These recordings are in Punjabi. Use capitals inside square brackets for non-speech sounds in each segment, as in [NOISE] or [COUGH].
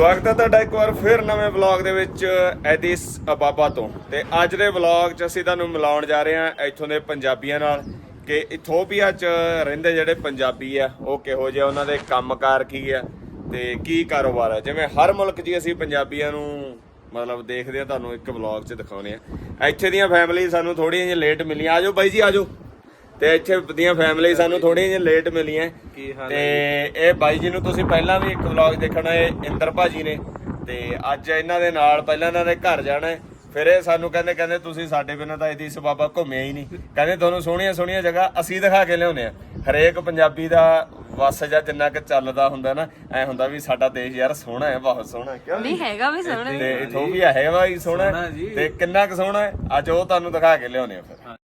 ਸਵਾਗਤ ਹੈ ਤੁਹਾਡਾ ਇੱਕ ਵਾਰ ਫਿਰ ਨਵੇਂ ਵਲੌਗ ਦੇ ਵਿੱਚ ਐਦਿਸ ਅਬਾਬਾ ਤੋਂ। ਤੇ ਅੱਜ ਦੇ ਵਲੌਗ 'ਚ ਅਸੀਂ ਤੁਹਾਨੂੰ ਮਿਲਾਉਣ ਜਾ ਰਹੇ ਹਾਂ ਇੱਥੋਂ ਦੇ ਪੰਜਾਬੀਆਂ ਨਾਲ ਕਿ ਇਥੋਪੀਆ 'ਚ ਰਹਿੰਦੇ ਜਿਹੜੇ ਪੰਜਾਬੀ ਆ, ਉਹ ਕਿਹੋ ਜਿਹੇ ਉਹਨਾਂ ਦੇ ਕੰਮਕਾਰ ਕੀ ਆ ਤੇ ਕੀ ਕਾਰੋਬਾਰ ਆ। ਜਿਵੇਂ ਹਰ ਮੁਲਕ 'ਚ ਹੀ ਅਸੀਂ ਪੰਜਾਬੀਆਂ ਨੂੰ ਮਤਲਬ ਦੇਖਦੇ ਆ, ਤੁਹਾਨੂੰ ਇੱਕ ਵਲੌਗ 'ਚ ਦਿਖਾਉਨੇ ਆ। ਇੱਥੇ ਦੀਆਂ ਫੈਮਿਲੀ ਸਾਨੂੰ ਥੋੜੀਆਂ ਜਿਹੀਆਂ ਲੇਟ ਮਿਲੀਆਂ। ਆਜੋ ਬਾਈ ਜੀ ਆਜੋ ਤੇ ਇੱਥੇ ਦੀਆਂ ਫੈਮਿਲੀ ਸਾਨੂੰ ਥੋੜੀਆਂ ਜਿਹੀਆਂ ਲੇਟ ਮਿਲੀਆਂ। ਕੀ ਹਾਲ ਤੇ ਇਹ ਬਾਈ ਜੀ ਨੂੰ ਤੁਸੀਂ ਪਹਿਲਾਂ ਵੀ ਇੱਕ ਵਲੌਗ ਦੇਖਣਾ ਹੈ ਇੰਦਰ ਭਾਜੀ ਨੇ। ਤੇ ਅੱਜ ਇਹਨਾਂ ਦੇ ਨਾਲ ਪਹਿਲਾਂ ਇਹਨਾਂ ਦੇ ਘਰ ਜਾਣਾ ਹੈ। ਫਿਰ ਇਹ ਸਾਨੂੰ ਕਹਿੰਦੇ ਕਹਿੰਦੇ ਤੁਸੀਂ ਸਾਡੇ ਬਿਨਾਂ ਤਾਂ ਇਹਦੀ ਬਾਬਾ ਘੁੰਮਿਆ ਹੀ ਨਹੀਂ। ਕਹਿੰਦੇ ਤੁਹਾਨੂੰ ਸੋਹਣੀਆਂ ਸੋਹਣੀਆਂ ਜਗ੍ਹਾ ਅਸੀਂ ਦਿਖਾ ਕੇ ਲਿਆਉਨੇ ਆ ਹਰੇਕ ਪੰਜਾਬੀ ਦਾ ਵਸ ਜਾਂ ਜਿੰਨਾ ਕਿ ਚੱਲਦਾ ਹੁੰਦਾ ਨਾ ਐ ਹੁੰਦਾ ਵੀ ਸਾਡਾ ਦੇਸ਼ ਯਾਰ ਸੋਹਣਾ ਹੈ ਬਹੁਤ ਸੋਹਣਾ ਹੈ। ਕਿਉਂ ਨਹੀਂ ਹੈਗਾ ਵੀ ਸੋਹਣਾ ਤੇ ਇਥੋਪੀਆ ਹੈਗਾ ਹੀ। ਸੋਹਣਾ ਹੈ। ਤੇ ਕਿੰਨਾ ਕੁ ਸੋਹਣਾ ਹੈ ਅੱਜ ਉਹ ਤੁਹਾਨੂੰ ਦਿਖਾ ਕੇ ਲਿਆਉਨੇ ਆ ਫਿਰ।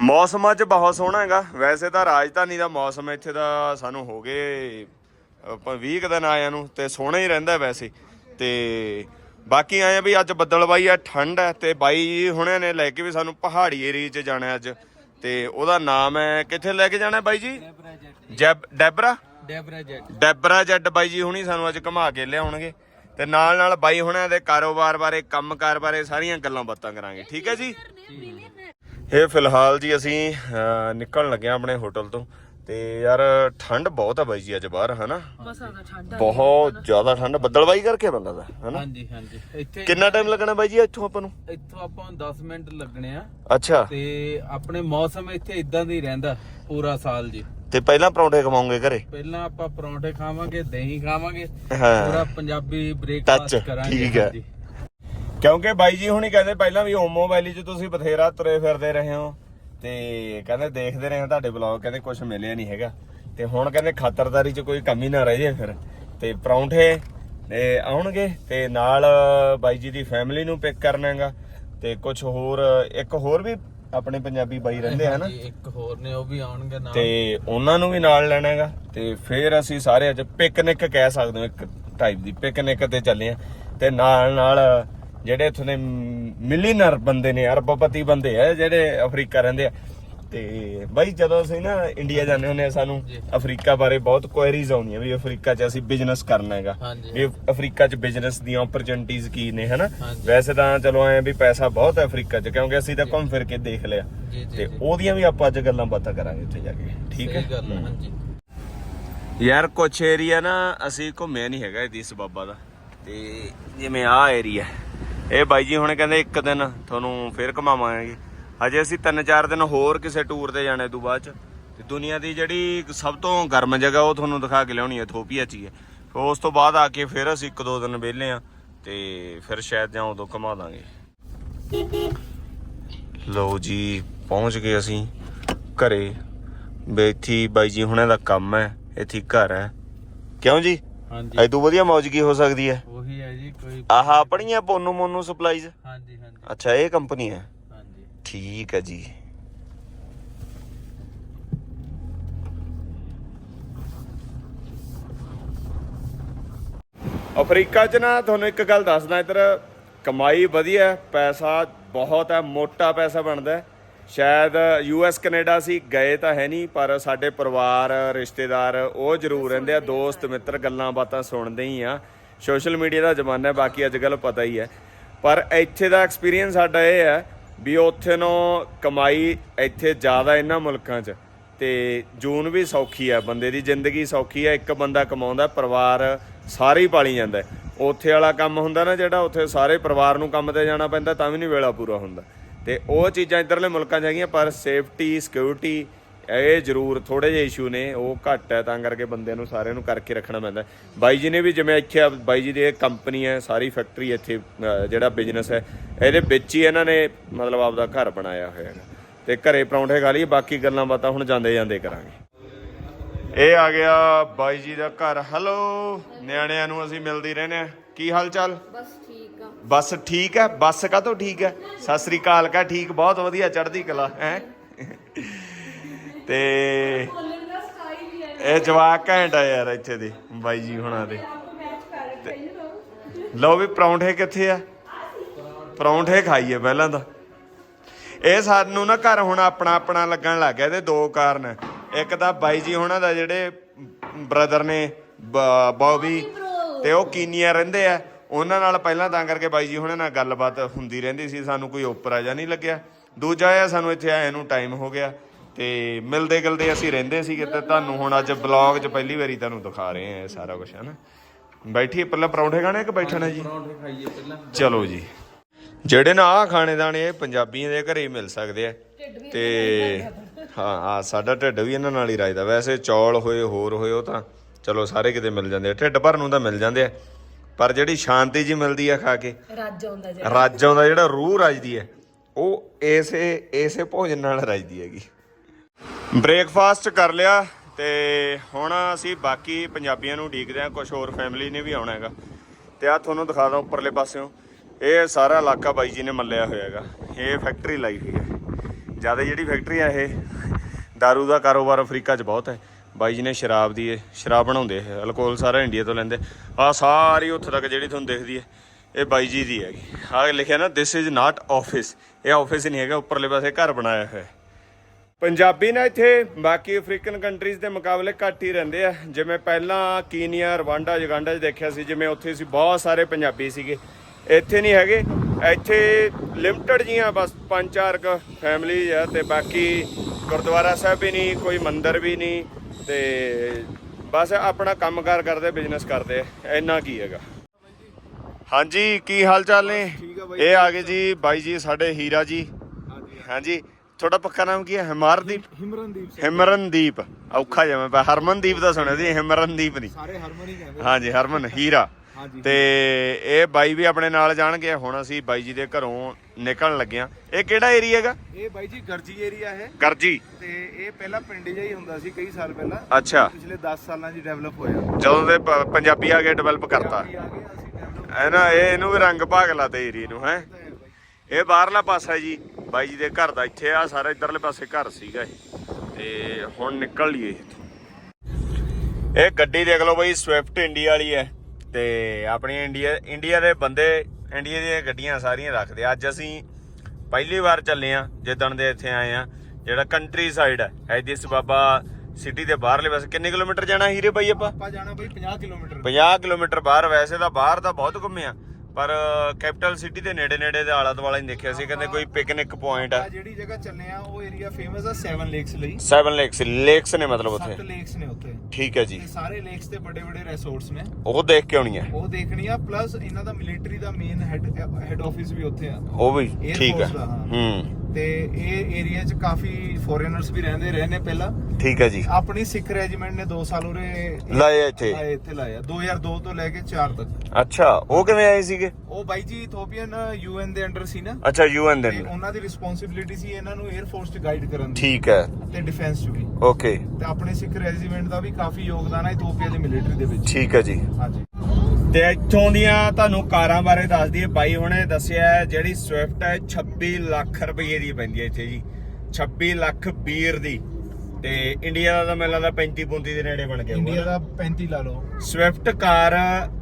ਮੌਸਮ ਅੱਜ ਬਹੁਤ ਸੋਹਣਾ ਹੈਗਾ। ਵੈਸੇ ਤਾਂ ਰਾਜਧਾਨੀ ਦਾ ਮੌਸਮ ਇੱਥੇ ਦਾ ਸਾਨੂੰ ਹੋ ਗਏ ਆਪਾਂ 20 ਕੁ ਦਿਨ ਆਇਆਂ ਨੂੰ ਤੇ ਸੋਹਣਾ ਹੀ ਰਹਿੰਦਾ ਵੈਸੇ। ਤੇ ਬਾਕੀ ਆਏ ਵੀ ਅੱਜ ਬੱਦਲਬਾਈ ਆ ਠੰਡ ਹੈ ਤੇ ਬਾਈ ਹੁਣੇ ਨੇ ਲੈ ਕੇ ਵੀ ਸਾਨੂੰ ਪਹਾੜੀ ਏਰੀਆ 'ਚ ਜਾਣਾ ਅੱਜ। ਤੇ ਉਹਦਾ ਨਾਮ ਹੈ ਕਿੱਥੇ ਲੈ ਕੇ ਜਾਣਾ ਬਾਈ ਜੀ? ਜੈਬ ਡੈਬਰਾ? ਡੈਬਰਾ ਜੈਟ। ਡੈਬਰਾ ਜੱਟ ਬਾਈ ਜੀ ਹੁਣੀ ਸਾਨੂੰ ਅੱਜ ਘੁਮਾ ਕੇ ਲਿਆਉਣਗੇ। ਤੇ ਨਾਲ ਨਾਲ ਬਾਈ ਹੁਣਾਂ ਦੇ ਕਾਰੋਬਾਰ ਬਾਰੇ ਕੰਮਕਾਰ ਬਾਰੇ ਸਾਰੀਆਂ ਗੱਲਾਂ ਬਾਤਾਂ ਕਰਾਂਗੇ। ਠੀਕ ਹੈ ਜੀ? ਇਹ ਫਿਲਹਾਲ ਜੀ ਅਸੀਂ ਨਿਕਲਣ ਲੱਗੇ ਹਾਂ ਆਪਣੇ ਹੋਟਲ ਤੋਂ। ਤੇ ਯਾਰ ਠੰਡ ਬਹੁਤ ਆ ਬਾਈ ਜੀ ਅੱਜ ਬਾਹਰ ਹਨਾ? ਬਹੁਤ ਜ਼ਿਆਦਾ ਠੰਡ ਬੱਦਲਬਾਈ ਕਰਕੇ ਬੰਦਾ ਦਾ ਹਨਾ? ਹਾਂਜੀ ਹਾਂਜੀ। ਇੱਥੇ ਕਿੰਨਾ ਟਾਈਮ ਲੱਗਣਾ ਬਾਈ ਜੀ ਇੱਥੋਂ ਆਪਾਂ ਨੂੰ? ਇੱਥੋਂ ਆਪਾਂ ਨੂੰ 10 ਮਿੰਟ ਲੱਗਣੇ ਆ। ਅੱਛਾ। ਤੇ ਆਪਣੇ ਮੌਸਮ ਇੱਥੇ ਇਦਾਂ ਦਾ ਹੀ ਰਹਿੰਦਾ ਪੂਰਾ ਸਾਲ ਜੀ। ਤੇ ਪਹਿਲਾਂ ਪਰੌਂਠੇ ਖਵਾਉਂਗੇ ਘਰੇ? ਪਹਿਲਾਂ ਆਪਾਂ ਪਰੌਂਠੇ ਖਾਵਾਂਗੇ ਦਹੀਂ ਖਾਵਾਂਗੇ। ਹਾਂ। ਪੂਰਾ ਪੰਜਾਬੀ ਬ੍ਰੇਕਫਾਸਟ ਕਰਾਂਗੇ ਠੀਕ ਹੈ। ਕਿਉਂਕਿ ਬਾਈ ਜੀ ਹੁਣੀ ਕਹਿੰਦੇ ਪਹਿਲਾਂ ਵੀ ਓਮੋ ਵੈਲੀ 'ਚ ਤੁਸੀਂ ਬਥੇਰਾ ਤੁਰੇ ਫਿਰਦੇ ਰਹੇ ਹੋ। ਤੇ ਕਹਿੰਦੇ ਦੇਖਦੇ ਰਹੇ ਹਾਂ ਤੁਹਾਡੇ ਬਲੌਗ ਕਹਿੰਦੇ ਕੁਝ ਮਿਲਿਆ ਨਹੀਂ ਹੈਗਾ। ਤੇ ਹੁਣ ਕਹਿੰਦੇ ਖਾਤਰਦਾਰੀ 'ਚ ਕੋਈ ਕਮੀ ਨਾ ਰਹਿ ਜੇ ਫਿਰ। ਤੇ ਪਰੌਂਠੇ ਤੇ ਆਉਣਗੇ ਤੇ ਨਾਲ ਬਾਈ ਜੀ ਦੀ ਫੈਮਿਲੀ ਨੂੰ ਪਿਕ ਕਰਨਾ ਹੈਗਾ। ਤੇ ਕੁਝ ਹੋਰ ਇੱਕ ਹੋਰ ਵੀ ਆਪਣੇ ਪੰਜਾਬੀ ਬਾਈ ਰਹਿੰਦੇ ਹਨ ਹਾਂਜੀ, ਇੱਕ ਹੋਰ ਨੇ ਉਹ ਵੀ ਆਉਣਗੇ ਨਾਲ। ਤੇ ਉਹਨਾਂ ਨੂੰ ਵੀ ਨਾਲ ਲੈਣਾ ਹੈਗਾ। ਤੇ ਫਿਰ ਅਸੀਂ ਸਾਰੇ ਅੱਜ ਪਿਕਨਿਕ ਕਹਿ ਸਕਦੇ ਹਾਂ ਇੱਕ ਟਾਈਪ ਦੀ ਪਿਕਨਿਕ ਤੇ ਚੱਲੇ ਆ ਤੇ ਨਾਲ ਨਾਲ ਜਿਹੜੇ ਇੱਥੋਂ ਦੇ ਮਿਲੀਨਰ ਬੰਦੇ ਨੇ ਅਰਬਪਤੀ ਬੰਦੇ ਆ ਜਿਹੜੇ ਅਫਰੀਕਾ ਰਹਿੰਦੇ ਆ। ਤੇ ਬਾਈ ਜਦੋਂ ਅਸੀਂ ਨਾ ਇੰਡੀਆ ਜਾਂਦੇ ਹੁੰਦੇ ਆ ਸਾਨੂੰ। ਅਫਰੀਕਾ ਬਾਰੇ ਬਹੁਤ ਕੁਐਰੀਜ਼ ਆਉਂਦੀਆਂ ਵੀ ਅਫਰੀਕਾ 'ਚ ਅਸੀਂ ਬਿਜ਼ਨਸ ਕਰਨਾ ਹੈਗਾ। ਵੀ ਅਫਰੀਕਾ 'ਚ ਬਿਜ਼ਨਸ ਦੀਆਂ ਓਪਰਚੁਨਿਟੀਆਂ ਕੀ ਨੇ ਹਨਾ। ਵੈਸੇ ਤਾਂ ਚਲੋ ਐ ਵੀ ਪੈਸਾ ਬਹੁਤ ਹੈ ਅਫਰੀਕਾ 'ਚ ਕਿਉਂਕਿ ਅਸੀਂ ਤਾਂ ਘੁੰਮ ਫਿਰ ਕੇ ਦੇਖ ਲਿਆ। ਤੇ ਉਹਦੀਆਂ ਵੀ ਆਪਾਂ ਅੱਜ ਗੱਲਾਂ ਬਾਤਾਂ ਕਰਾਂਗੇ ਉੱਥੇ ਜਾ ਕੇ ਠੀਕ ਹੈ? ਯਾਰ ਕੁਛ ਏਰੀਆ ਨਾ ਅਸੀਂ ਘੁੰਮਿਆ ਨਹੀਂ ਹੈਗਾ ਇਹਦੀ ਬਾਬਾ ਦਾ। ਤੇ ਜਿਵੇਂ ਆਹ ਏਰੀਆ ਇਹ ਬਾਈ ਜੀ ਹੁਣ ਕਹਿੰਦੇ ਇੱਕ ਦਿਨ ਤੁਹਾਨੂੰ ਫੇਰ ਘੁਮਾਵਾਂਗੇ। ਹਜੇ ਅਸੀਂ ਤਿੰਨ ਚਾਰ ਦਿਨ ਹੋਰ ਕਿਸੇ ਟੂਰ ਤੇ ਜਾਣੇ ਤੋਂ ਬਾਅਦ ਚ। ਤੇ ਦੁਨੀਆ ਦੀ ਜਿਹੜੀ ਸਭ ਤੋਂ ਗਰਮ ਜਗ੍ਹਾ ਉਹ ਤੁਹਾਨੂੰ ਦਿਖਾ ਕੇ ਲਿਆਉਣੀ ਹੈ ਥੋਪੀਆ ਚ ਹੀ ਹੈ ਉਸ ਤੋਂ ਬਾਅਦ ਆ ਕੇ ਫਿਰ ਅਸੀਂ ਇੱਕ ਦੋ ਦਿਨ ਵਿਹਲੇ ਆ ਤੇ ਫਿਰ ਸ਼ਾਇਦ ਜਾਂ ਉਦੋਂ ਘੁਮਾ ਦਾਂਗੇ। ਲਓ ਜੀ, ਪਹੁੰਚ ਗਏ ਅਸੀਂ ਘਰੇ। ਬੈਠੀ ਬਾਈ ਜੀ ਹੁਣਾਂ ਦਾ ਕੰਮ ਹੈ, ਇੱਥੇ ਘਰ ਹੈ। ਕਿਉਂ ਜੀ? ਹਾਂਜੀ। ਐਦੋਂ ਵਧੀਆ ਮੌਜ ਕੀ ਹੋ ਸਕਦੀ ਹੈ? ਉਹੀ ਹੈ ਜੀ ਕੋਈ ਆਹ ਆਪਣੀਆਂ ਪੋਨੂ ਮੋਨੂ ਸਪਲਾਈਜ਼ ਹਾਂਜੀ ਹਾਂਜੀ। ਅੱਛਾ ਇਹ ਕੰਪਨੀ ਹੈ? ਹਾਂਜੀ। ਠੀਕ ਹੈ ਜੀ। ਅਫਰੀਕਾ 'ਚ ਨਾ ਤੁਹਾਨੂੰ ਇੱਕ ਗੱਲ ਦੱਸਦਾ ਇੱਧਰ ਕਮਾਈ ਵਧੀਆ ਪੈਸਾ ਬਹੁਤ ਹੈ ਮੋਟਾ ਪੈਸਾ ਬਣਦਾ ਸ਼ਾਇਦ ਯੂ ਯੂਐਸ ਕੈਨੇਡਾ ਸੀ, ਗਏ ਤਾਂ ਹੈ ਨਹੀਂ, ਪਰ ਸਾਡੇ ਪਰਿਵਾਰ, ਰਿਸ਼ਤੇਦਾਰ, ਉਹ ਜ਼ਰੂਰ ਰਹਿੰਦੇ ਆ, ਦੋਸਤ, ਮਿੱਤਰ, ਗੱਲਾਂ ਬਾਤਾਂ ਸੁਣਦੇ ਹੀ ਆ। ਸੋਸ਼ਲ ਮੀਡੀਆ ਦਾ ਜ਼ਮਾਨਾ ਹੈ, ਬਾਕੀ ਅੱਜ ਕੱਲ ਪਤਾ ਹੀ ਹੈ। ਪਰ ਇੱਥੇ ਦਾ ਐਕਸਪੀਰੀਅੰਸ ਸਾਡਾ ਇਹ ਹੈ ਵੀ ਉੱਥੇ ਨੂੰ ਕਮਾਈ ਇੱਥੇ ਜ਼ਿਆਦਾ ਇਹਨਾਂ ਮੁਲਕਾਂ 'ਚ। ਤੇ ਜੂਨ ਵੀ ਸੌਖੀ ਆ, ਬੰਦੇ ਦੀ ਜ਼ਿੰਦਗੀ ਸੌਖੀ ਆ, ਇੱਕ ਬੰਦਾ ਕਮਾਉਂਦਾ, ਪਰਿਵਾਰ ਸਾਰੇ ਹੀ ਪਾਲੀ ਜਾਂਦਾ ਉੱਥੇ ਵਾਲਾ ਕੰਮ ਹੁੰਦਾ ਨਾ ਜਿਹੜਾ, ਉੱਥੇ ਸਾਰੇ ਪਰਿਵਾਰ ਨੂੰ ਕੰਮ ਤੇ ਜਾਣਾ ਪੈਂਦਾ, ਤਾਂ ਵੀ ਨਹੀਂ ਵੇਲਾ ਪੂਰਾ ਹੁੰਦਾ। ਤੇ ਉਹ ਚੀਜ਼ਾਂ ਇਧਰਲੇ ਮੁਲਕਾਂ 'ਚ ਹੈਗੀਆਂ ਪਰ ਸੇਫਟੀ ਸਿਕਿਉਰਿਟੀ ਇਹ ਜ਼ਰੂਰ ਥੋੜੇ ਜਿਹੇ ਇਸ਼ੂ ਨੇ ਉਹ ਘੱਟ ਹੈ ਤਾਂ ਕਰਕੇ ਬੰਦਿਆਂ ਨੂੰ ਸਾਰਿਆਂ ਨੂੰ ਕਰਕੇ ਰੱਖਣਾ ਪੈਂਦਾ। ਬਾਈ ਜੀ ਨੇ ਵੀ ਜਿਵੇਂ ਇੱਥੇ ਆ, ਬਾਈ ਜੀ ਦੀ ਇਹ ਕੰਪਨੀ ਹੈ ਸਾਰੀ ਫੈਕਟਰੀ ਇੱਥੇ ਜਿਹੜਾ ਬਿਜ਼ਨਸ ਹੈ ਇਹਦੇ ਵਿੱਚ ਹੀ ਇਹਨਾਂ ਨੇ ਮਤਲਬ ਆਪਦਾ ਘਰ ਬਣਾਇਆ ਹੋਇਆ ਹੈ ਤੇ ਘਰੇ ਪਰੌਂਠੇ ਖਾ ਲਈਏ ਬਾਕੀ ਗੱਲਾਂ ਬਾਤਾਂ ਹੁਣ ਜਾਂਦੇ ਜਾਂਦੇ ਕਰਾਂਗੇ। ਇਹ ਆ ਗਿਆ ਬਾਈ ਜੀ ਦਾ ਘਰ। ਹੈਲੋ ਨਿਆਣਿਆਂ ਨੂੰ ਅਸੀਂ ਮਿਲਦੀ ਰਹਿੰਦੇ ਆ ਕੀ ਹਾਲ ਚਾਲ ਬਸ ਠੀਕ ਆ। ਬਸ ਠੀਕ ਹੈ ਬਸ ਕਾਹਤੋਂ ਠੀਕ ਹੈ ਸਤਿ ਸ੍ਰੀ ਅਕਾਲ ਕਾ ਠੀਕ ਬਹੁਤ ਵਧੀਆ ਚੜ੍ਹਦੀ ਕਲਾ ਹੈ? ਤੇ ਇਹ ਜਵਾਕ ਘੈਂਟ ਆ ਯਾਰ ਇੱਥੇ ਦੇ ਬਾਈ ਜੀ ਹੁਣਾਂ ਦੇ। ਤੇ- ਲਓ ਵੀ ਪਰੌਂਠੇ ਕਿੱਥੇ ਆ? ਪਰੌਂਠੇ ਖਾਈਏ ਪਹਿਲਾਂ ਤਾਂ। ਇਹ ਸਾਨੂੰ ਨਾ ਘਰ ਹੁਣ ਆਪਣਾ ਆਪਣਾ ਲੱਗਣ ਲੱਗ ਗਿਆ ਤੇ ਦੋ ਕਾਰਨ। ਇੱਕ ਤਾਂ ਬਾਈ ਜੀ ਹੁਣਾਂ ਦਾ ਜਿਹੜੇ ਬ੍ਰਦਰ ਨੇ ਬੌਬੀ ਤੇ ਉਹ ਕੀਨੀਆ ਰਹਿੰਦੇ ਆ। ਉਹਨਾਂ ਨਾਲ ਪਹਿਲਾਂ ਤਾਂ ਕਰਕੇ ਬਾਈ ਜੀ ਹੁਣੇ ਨਾਲ ਗੱਲਬਾਤ ਹੁੰਦੀ ਰਹਿੰਦੀ ਸੀ ਸਾਨੂੰ ਕੋਈ ਓਪਰਾ ਜਾਂ ਨਹੀਂ ਲੱਗਿਆ। ਦੂਜਾ ਆ ਸਾਨੂੰ ਇੱਥੇ ਆਏ ਨੂੰ ਟਾਈਮ ਹੋ ਗਿਆ ਤੇ ਮਿਲਦੇ ਗਿਲਦੇ ਅਸੀਂ ਰਹਿੰਦੇ ਸੀਗੇ ਤੇ ਤੁਹਾਨੂੰ ਹੁਣ ਅੱਜ ਬਲੌਗ 'ਚ ਪਹਿਲੀ ਵਾਰੀ ਤੁਹਾਨੂੰ ਦਿਖਾ ਰਹੇ ਆ ਇਹ ਸਾਰਾ ਕੁਝ ਹਨਾ? ਬੈਠੀਏ ਪਹਿਲਾਂ ਪਰੌਂਠੇ ਖਾਣੇ ਕਿ ਬੈਠਣਾ ਜੀ? ਪਰੌਂਠੇ ਖਾਈਏ ਪਹਿਲਾਂ। ਚਲੋ ਜੀ। ਜਿਹੜੇ ਨਾ ਆ ਖਾਣੇ ਦਾਣੇ ਇਹ ਪੰਜਾਬੀਆਂ ਦੇ ਘਰੇ ਹੀ ਮਿਲ ਸਕਦੇ ਆ। ਤੇ ਹਾਂ ਆ ਸਾਡਾ ਢਿੱਡ ਵੀ ਇਹਨਾਂ ਨਾਲ ਹੀ ਰਾਜਦਾ ਵੈਸੇ ਚੌਲ ਹੋਏ ਹੋਰ ਹੋਏ ਉਹ ਤਾਂ ਚਲੋ ਸਾਰੇ ਕਿਤੇ ਮਿਲ ਜਾਂਦੇ ਆ ਢਿੱਡ ਭਰਨ ਨੂੰ ਤਾਂ ਮਿਲ ਜਾਂਦੇ ਆ ਪਰ ਜਿਹੜੀ ਸ਼ਾਂਤੀ ਜੀ ਮਿਲਦੀ ਆ ਖਾ ਕੇ ਰੱਜ ਆਉਂਦਾ ਜੇ ਰਾਜਾਂ ਦਾ ਜਿਹੜਾ ਰੂਹ ਰਜਦੀ ਹੈ ਉਹ ਇਸੇ ਇਸੇ ਭੋਜਨ ਨਾਲ ਰਜਦੀ ਹੈਗੀ। ਬ੍ਰੇਕਫਾਸਟ ਕਰ ਲਿਆ ਤੇ ਹੁਣ ਅਸੀਂ ਬਾਕੀ ਪੰਜਾਬੀਆਂ ਨੂੰ ਉਡੀਕਦੇ ਹਾਂ ਕੁਝ ਹੋਰ ਫੈਮਿਲੀ ਨੇ ਵੀ ਆਉਣਾ ਹੈਗਾ। ਤੇ ਆ ਤੁਹਾਨੂੰ ਦਿਖਾ ਦਾਂ ਉੱਪਰਲੇ ਪਾਸਿਓਂ ਇਹ ਸਾਰਾ ਇਲਾਕਾ ਬਾਈ ਜੀ ਨੇ ਮੱਲਿਆ ਹੋਇਆ ਹੈਗਾ ਇਹ ਫੈਕਟਰੀ ਲਾਈ ਹੋਈ ਹੈ। ਜ਼ਿਆਦਾ ਜਿਹੜੀ ਫੈਕਟਰੀ ਆ ਇਹ दारू ਦਾ ਕਾਰੋਬਾਰ ਅਫਰੀਕਾ 'ਚ ਬਹੁਤ ਹੈ। ਬਾਈ ਜੀ ਨੇ ਸ਼ਰਾਬ ਦੀ ਇਹ, ਸ਼ਰਾਬ ਬਣਾਉਂਦੇ ਇਹ, ਅਲਕੋਹਲ ਸਾਰਾ ਇੰਡੀਆ ਤੋਂ ਲੈਂਦੇ। ਆ ਸਾਰੀ ਉੱਥੇ ਤੱਕ ਜਿਹੜੀ ਤੁਹਾਨੂੰ ਦਿਖਦੀ ਹੈ, ਇਹ ਬਾਈ ਜੀ ਦੀ ਹੈਗੀ। ਆ ਲਿਖਿਆ ਨਾ ਦਿਸ ਇਜ਼ ਨਾਟ ਆਫਿਸ ਇਹ ਆਫਿਸ ਨਹੀਂ ਹੈਗਾ, ਉੱਪਰਲੇ ਪਾਸੇ ਘਰ ਬਣਾਇਆ ਹੋਇਆ ਪੰਜਾਬੀ ਨਾ ਇੱਥੇ, ਬਾਕੀ ਅਫਰੀਕਨ ਕੰਟਰੀਜ਼ ਦੇ ਮੁਕਾਬਲੇ ਘੱਟ ਹੀ ਰਹਿੰਦੇ ਆ। ਜਿਵੇਂ ਪਹਿਲਾਂ ਕੀਨੀਆ, ਰਵਾਂਡਾ, ਯੁਗਾਂਡਾ 'ਚ ਦੇਖਿਆ ਸੀ, ਜਿਵੇਂ ਉੱਥੇ ਸੀ, ਬਹੁਤ ਸਾਰੇ ਪੰਜਾਬੀ ਸੀਗੇ। ਇੱਥੇ ਨਹੀਂ ਹੈਗੇ, ਇੱਥੇ ਲਿਮਟਡ ਜੀਆਂ, ਬਸ ਪੰਜ ਚਾਰ ਕ ਫੈਮਿਲੀ ਆ ਤੇ ਬਾਕੀ ਗੁਰਦੁਆਰਾ ਸਾਹਿਬ ਵੀ ਨਹੀਂ, ਕੋਈ ਮੰਦਿਰ ਵੀ ਨਹੀਂ। ਤੇ ਬਸ ਆਪਣਾ ਕੰਮਕਾਰ ਕਰਦੇ ਬਿਜ਼ਨਸ ਕਰਦੇ ਇੰਨਾ ਕੀ ਹੈਗਾ। ਹਾਂਜੀ ਕੀ ਹਾਲ ਚਾਲ ਨੇ ਇਹ ਆ ਗਏ ਜੀ ਬਾਈ ਜੀ ਸਾਡੇ ਹੀਰਾ ਜੀ। ਹਾਂਜੀ ਤੁਹਾਡਾ ਪੱਕਾ ਨਾਮ ਕੀ ਹੈ? ਹਿਮਾਰਦੀਪ ਹਿਮਰਨਦੀਪ ਹਿਮਰਨਦੀਪ। ਔਖਾ ਜਿਵੇਂ ਪਾ ਹਰਮਨਦੀਪ ਦਾ ਸੁਣਿਆ ਸੀ ਹਿਮਰਨਦੀਪ ਨਹੀਂ। ਸਾਰੇ ਹਰਮਨ ਹੀ ਕਹਿੰਦੇ ਹਾਂਜੀ ਹਰਮਨ ਹੀਰਾ। ਤੇ ਇਹ ਬਾਈ ਵੀ ਆਪਣੇ ਨਾਲ ਜਾਣਗੇ ਹੁਣ ਅਸੀਂ ਬਾਈ ਜੀ ਦੇ ਘਰੋਂ ਨਿਕਲਣ ਲੱਗੇ ਆ ਇਹ ਕਿਹੜਾ ਏਰੀਆ ਹੈਗਾ? ਇਹ ਬਾਈ ਜੀ ਗਰਜੀ ਏਰੀਆ ਹੈ। ਕਰਜੀ ਤੇ ਇਹ ਪਹਿਲਾਂ ਪਿੰਡ ਜਿਹਾ ਹੀ ਹੁੰਦਾ ਸੀ ਕਈ ਸਾਲ ਪਹਿਲਾਂ। ਅੱਛਾ। ਪਿਛਲੇ 10 ਸਾਲਾਂ 'ਚ ਡਿਵੈਲਪ ਹੋਇਆ। ਜਦੋਂ ਦੇ ਪ- ਪੰਜਾਬੀ ਆ ਕੇ ਡਿਵੈਲਪ ਕਰਤਾ। ਪੰਜਾਬੀ ਆ ਗਏ ਅਸੀਂ ਡਿਵੈਲਪ ਹੈ ਨਾ ਇਹ ਇਹਨੂੰ ਵੀ ਰੰਗ ਭਾਗ ਲਾਤੇ ਏਰੀਏ ਨੂੰ ਹੈ। ਕੀਤਾ ਹੈ ਬਾਈ। ਇਹ ਬਾਹਰਲਾ ਪਾਸਾ ਜੀ। ਬਾਈ ਜੀ ਦੇ ਘਰ ਦਾ ਇੱਥੇ ਆ ਸਾਰਾ ਇਧਰਲੇ ਪਾਸੇ ਘਰ ਸੀਗਾ ਇਹ। ਤੇ ਹੁਣ ਨਿਕਲ ਲਈਏ ਇੱਥੋਂ। ਇਹ ਗੱਡੀ ਦੇਖ ਲਓ ਬਾਈ ਸਵਿਫਟ ਇੰਡੀਆ ਵਾਲੀ ਹੈ। ਤੇ ਆਪਣੀ ਇੰਡੀਆ ਇੰਡੀਆ ਦੇ ਬੰਦੇ ਇੰਡੀਆ ਦੀਆਂ ਗੱਡੀਆਂ ਸਾਰੀਆਂ ਰੱਖਦੇ। ਅੱਜ ਅਸੀਂ ਪਹਿਲੀ ਵਾਰ ਚੱਲੇ ਆ ਜਿੱਦਣ ਦੇ ਇੱਥੇ ਆਏ ਆ ਜਿਹੜਾ ਕੰਟਰੀ ਸਾਈਡ ਹੈ ਐਦੀਸ ਬਾਬਾ ਸਿਟੀ ਦੇ ਬਾਹਰਲੇ ਪਾਸੇ। ਕਿੰਨੇ ਕਿਲੋਮੀਟਰ ਜਾਣਾ ਹੀਰੇ ਬਾਈ ਆਪਾਂ? ਆਪਾਂ ਜਾਣਾ ਬਾਈ 50 ਕਿਲੋਮੀਟਰ। 50 ਕਿਲੋਮੀਟਰ ਬਾਹਰ ਵੈਸੇ ਤਾਂ ਬਾਹਰ ਤਾਂ ਬਹੁਤ ਘੁੰਮੇ ਆ। ਪਰ ਕੈਪੀਟਲ ਸਿਟੀ ਦੇ ਨੇੜੇ ਨੇੜੇ ਦੇ ਆਲਾ ਦੁਆਲਾ ਹੀ ਦੇਖਿਆ ਸੀ ਕਹਿੰਦੇ ਕੋਈ ਪਿਕਨਿਕ ਪੁਆਇੰਟ ਆ। ਜਿਹੜੀ ਜਗ੍ਹਾ ਚੱਲੇ ਆ ਉਹ ਏਰੀਆ ਫੇਮਸ ਆ 7 ਲੇਕਸ ਲਈ। ਸੈਵਨ ਲੇਕਸ ਲੇਕਸ ਨੇ ਮਤਲਬ ਉੱਥੇ। ਲੇਕਸ ਨੇ ਉੱਥੇ। ਠੀਕ ਹੈ ਜੀ। ਸਾਰੇ ਲੇਕਸ ਤੇ ਵੱਡੇ ਵੱਡੇ ਰਿਸੋਰਟਸ ਨੇ। ਉਹ ਦੇਖ ਕੇ ਆਉਣੀ ਹੈ ਉਹ ਦੇਖਣੀ ਆ ਪਲੱਸ ਇਹਨਾਂ ਦਾ ਮਿਲਟਰੀ ਦਾ ਮੇਨ ਹੈਡ ਹੈਡ ਆਫਿਸ ਵੀ ਉੱਥੇ ਆ। ਉਹ ਵੀ ਠੀਕ ਹੈ। ਹਾਂ। ਤੇ ਇਹ ਏਰੀਆ 'ਚ ਕਾਫੀ ਫੋਰੇਨਰਸ ਵੀ ਰਹਿੰਦੇ ਰਹੇ ਨੇ ਪਹਿਲਾਂ। ਠੀਕ ਹੈ ਜੀ। ਆਪਣੀ ਸਿੱਖ ਰੈਜੀਮੈਂਟ ਨੇ 2 ਸਾਲ ਉਰੇ ਲਾਏ ਇੱਥੇ? ਲਾਏ ਇੱਥੇ ਲਾਇਆ 2002 ਤੋਂ ਲੈ ਕੇ 4 ਤੱਕ। ਅੱਛਾ ਉਹ ਕਿਵੇਂ ਆਏ ਸੀਗੇ? ਉਹ ਬਾਈ ਜੀ ਇਥੋਪੀਅਨ ਯੂਐਨ ਦੇ ਅੰਡਰ ਸੀ ਨਾ। ਅੱਛਾ ਯੂਐਨ ਦੇ ਤੇ ਉਹਨਾਂ ਦੀ ਰਿਸਪੌਂਸਿਬਿਲਿਟੀ ਸੀ ਇਹਨਾਂ ਨੂੰ 에ਅਰ ਫੋਰਸ 'ਚ ਗਾਈਡ ਕਰਨ ਦੀ। ਠੀਕ ਹੈ। ਤੇ ਡਿਫੈਂਸ 'ਚ ਵੀ। ਓਕੇ ਤੇ ਆਪਣੇ ਸਿੱਖ ਰੈਜੀਮੈਂਟ ਦਾ ਵੀ ਕਾਫੀ ਯੋਗਦਾਨ ਹੈ ਇਥੋਪੀਆ ਦੀ ਮਿਲਟਰੀ ਦੇ ਵਿੱਚ। ਠੀਕ ਹੈ ਜੀ। ਹਾਂਜੀ। ਤੇ ਇੱਥੋਂ ਦੀਆਂ ਤੁਹਾਨੂੰ ਕਾਰਾਂ ਬਾਰੇ ਦੱਸ ਦਈਏ। ਬਾਈ ਹੁਣੇ ਦੱਸਿਆ ਜਿਹੜੀ ਸਵਿਫਟ ਹੈ 26 ਲੱਖ ਰੁਪਏ ਦੀ ਪੈਂਦੀ ਹੈ ਇੱਥੇ ਜੀ। 26 ਲੱਖ ਬੀਰ ਦੀ। ਤੇ ਇੰਡੀਆ ਦਾ ਤਾਂ ਮੈਨੂੰ ਲੱਗਦਾ 35 35 ਦੇ ਨੇੜੇ ਬਣ ਗਿਆ ਇੰਡੀਆ ਦਾ 35 ਲਾ ਲਓ। ਸਵਿਫਟ ਕਾਰ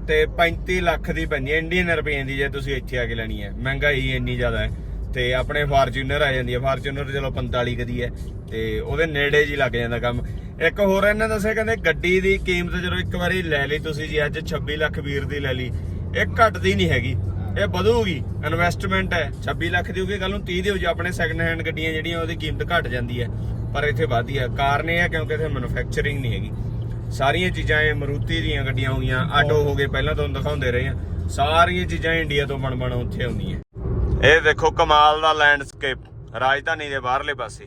ਤੇ 35 ਲੱਖ ਦੀ ਪੈਂਦੀ ਹੈ ਇੰਡੀਅਨ ਰੁਪਏ ਦੀ ਜੇ ਤੁਸੀਂ ਇੱਥੇ ਆ ਕੇ ਲੈਣੀ ਹੈ। ਮਹਿੰਗਾਈ ਇੰਨੀ ਜ਼ਿਆਦਾ ਹੈ। ਤੇ ਆਪਣੇ ਫਾਰਚੂਨਰ ਆ ਜਾਂਦੀ ਹੈ ਫਾਰਚੂਨਰ ਚਲੋ 45 ਕਦੀ ਹੈ ਤੇ ਉਹਦੇ ਨੇੜੇ ਜੀ ਲੱਗ ਜਾਂਦਾ ਕੰਮ। ਇੱਕ ਹੋਰ ਇਹਨਾਂ ਦੱਸਿਆ, ਕਹਿੰਦੇ ਗੱਡੀ ਦੀ ਕੀਮਤ ਜਦੋਂ ਇੱਕ ਵਾਰੀ ਲੈ ਲਈ ਤੁਸੀਂ ਜੀ, ਅੱਜ 26 ਲੱਖ ਵੀਰ ਦੀ ਲੈ ਲਈ। ਇਹ ਘਟਦੀ ਨਹੀਂ ਹੈਗੀ। ਇਹ ਵਧੂਗੀ। ਇਨਵੈਸਟਮੈਂਟ ਹੈ। 26 ਲੱਖ ਦੀ ਹੋਗੀ ਕੱਲ ਨੂੰ 30 ਦੀ ਹੋ ਜਾ। ਆਪਣੇ ਸੈਕੰਡ ਹੈਂਡ ਗੱਡੀਆਂ ਜਿਹੜੀਆਂ, ਉਹਦੀ ਕੀਮਤ ਘਟ ਜਾਂਦੀ ਹੈ। ਪਰ ਇੱਥੇ ਵਧਦੀ ਹੈ ਕਾਰਨ ਇਹ ਹੈ ਕਿਉਂਕਿ ਇੱਥੇ ਮੈਨੂਫੈਕਚਰਿੰਗ ਨਹੀਂ ਹੈਗੀ। ਸਾਰੀਆਂ ਚੀਜ਼ਾਂ ਇਹ ਮਰੂਤੀ ਦੀਆਂ ਗੱਡੀਆਂ ਹੋ ਗਈਆਂ। ਆਟੋ ਹੋ ਗਏ, ਪਹਿਲਾਂ ਤੁਹਾਨੂੰ ਦਿਖਾਉਂਦੇ ਰਹੇ ਆ ਸਾਰੀਆਂ ਚੀਜ਼ਾਂ ਇੰਡੀਆ ਤੋਂ ਬਣ ਬਣ ਉੱਥੇ ਆਉਂਦੀਆਂ। ਇਹ ਦੇਖੋ ਕਮਾਲ ਦਾ ਲੈਂਡਸਕੇਪ, ਰਾਜਧਾਨੀ ਦੇ ਬਾਹਰਲੇ ਪਾਸੇ।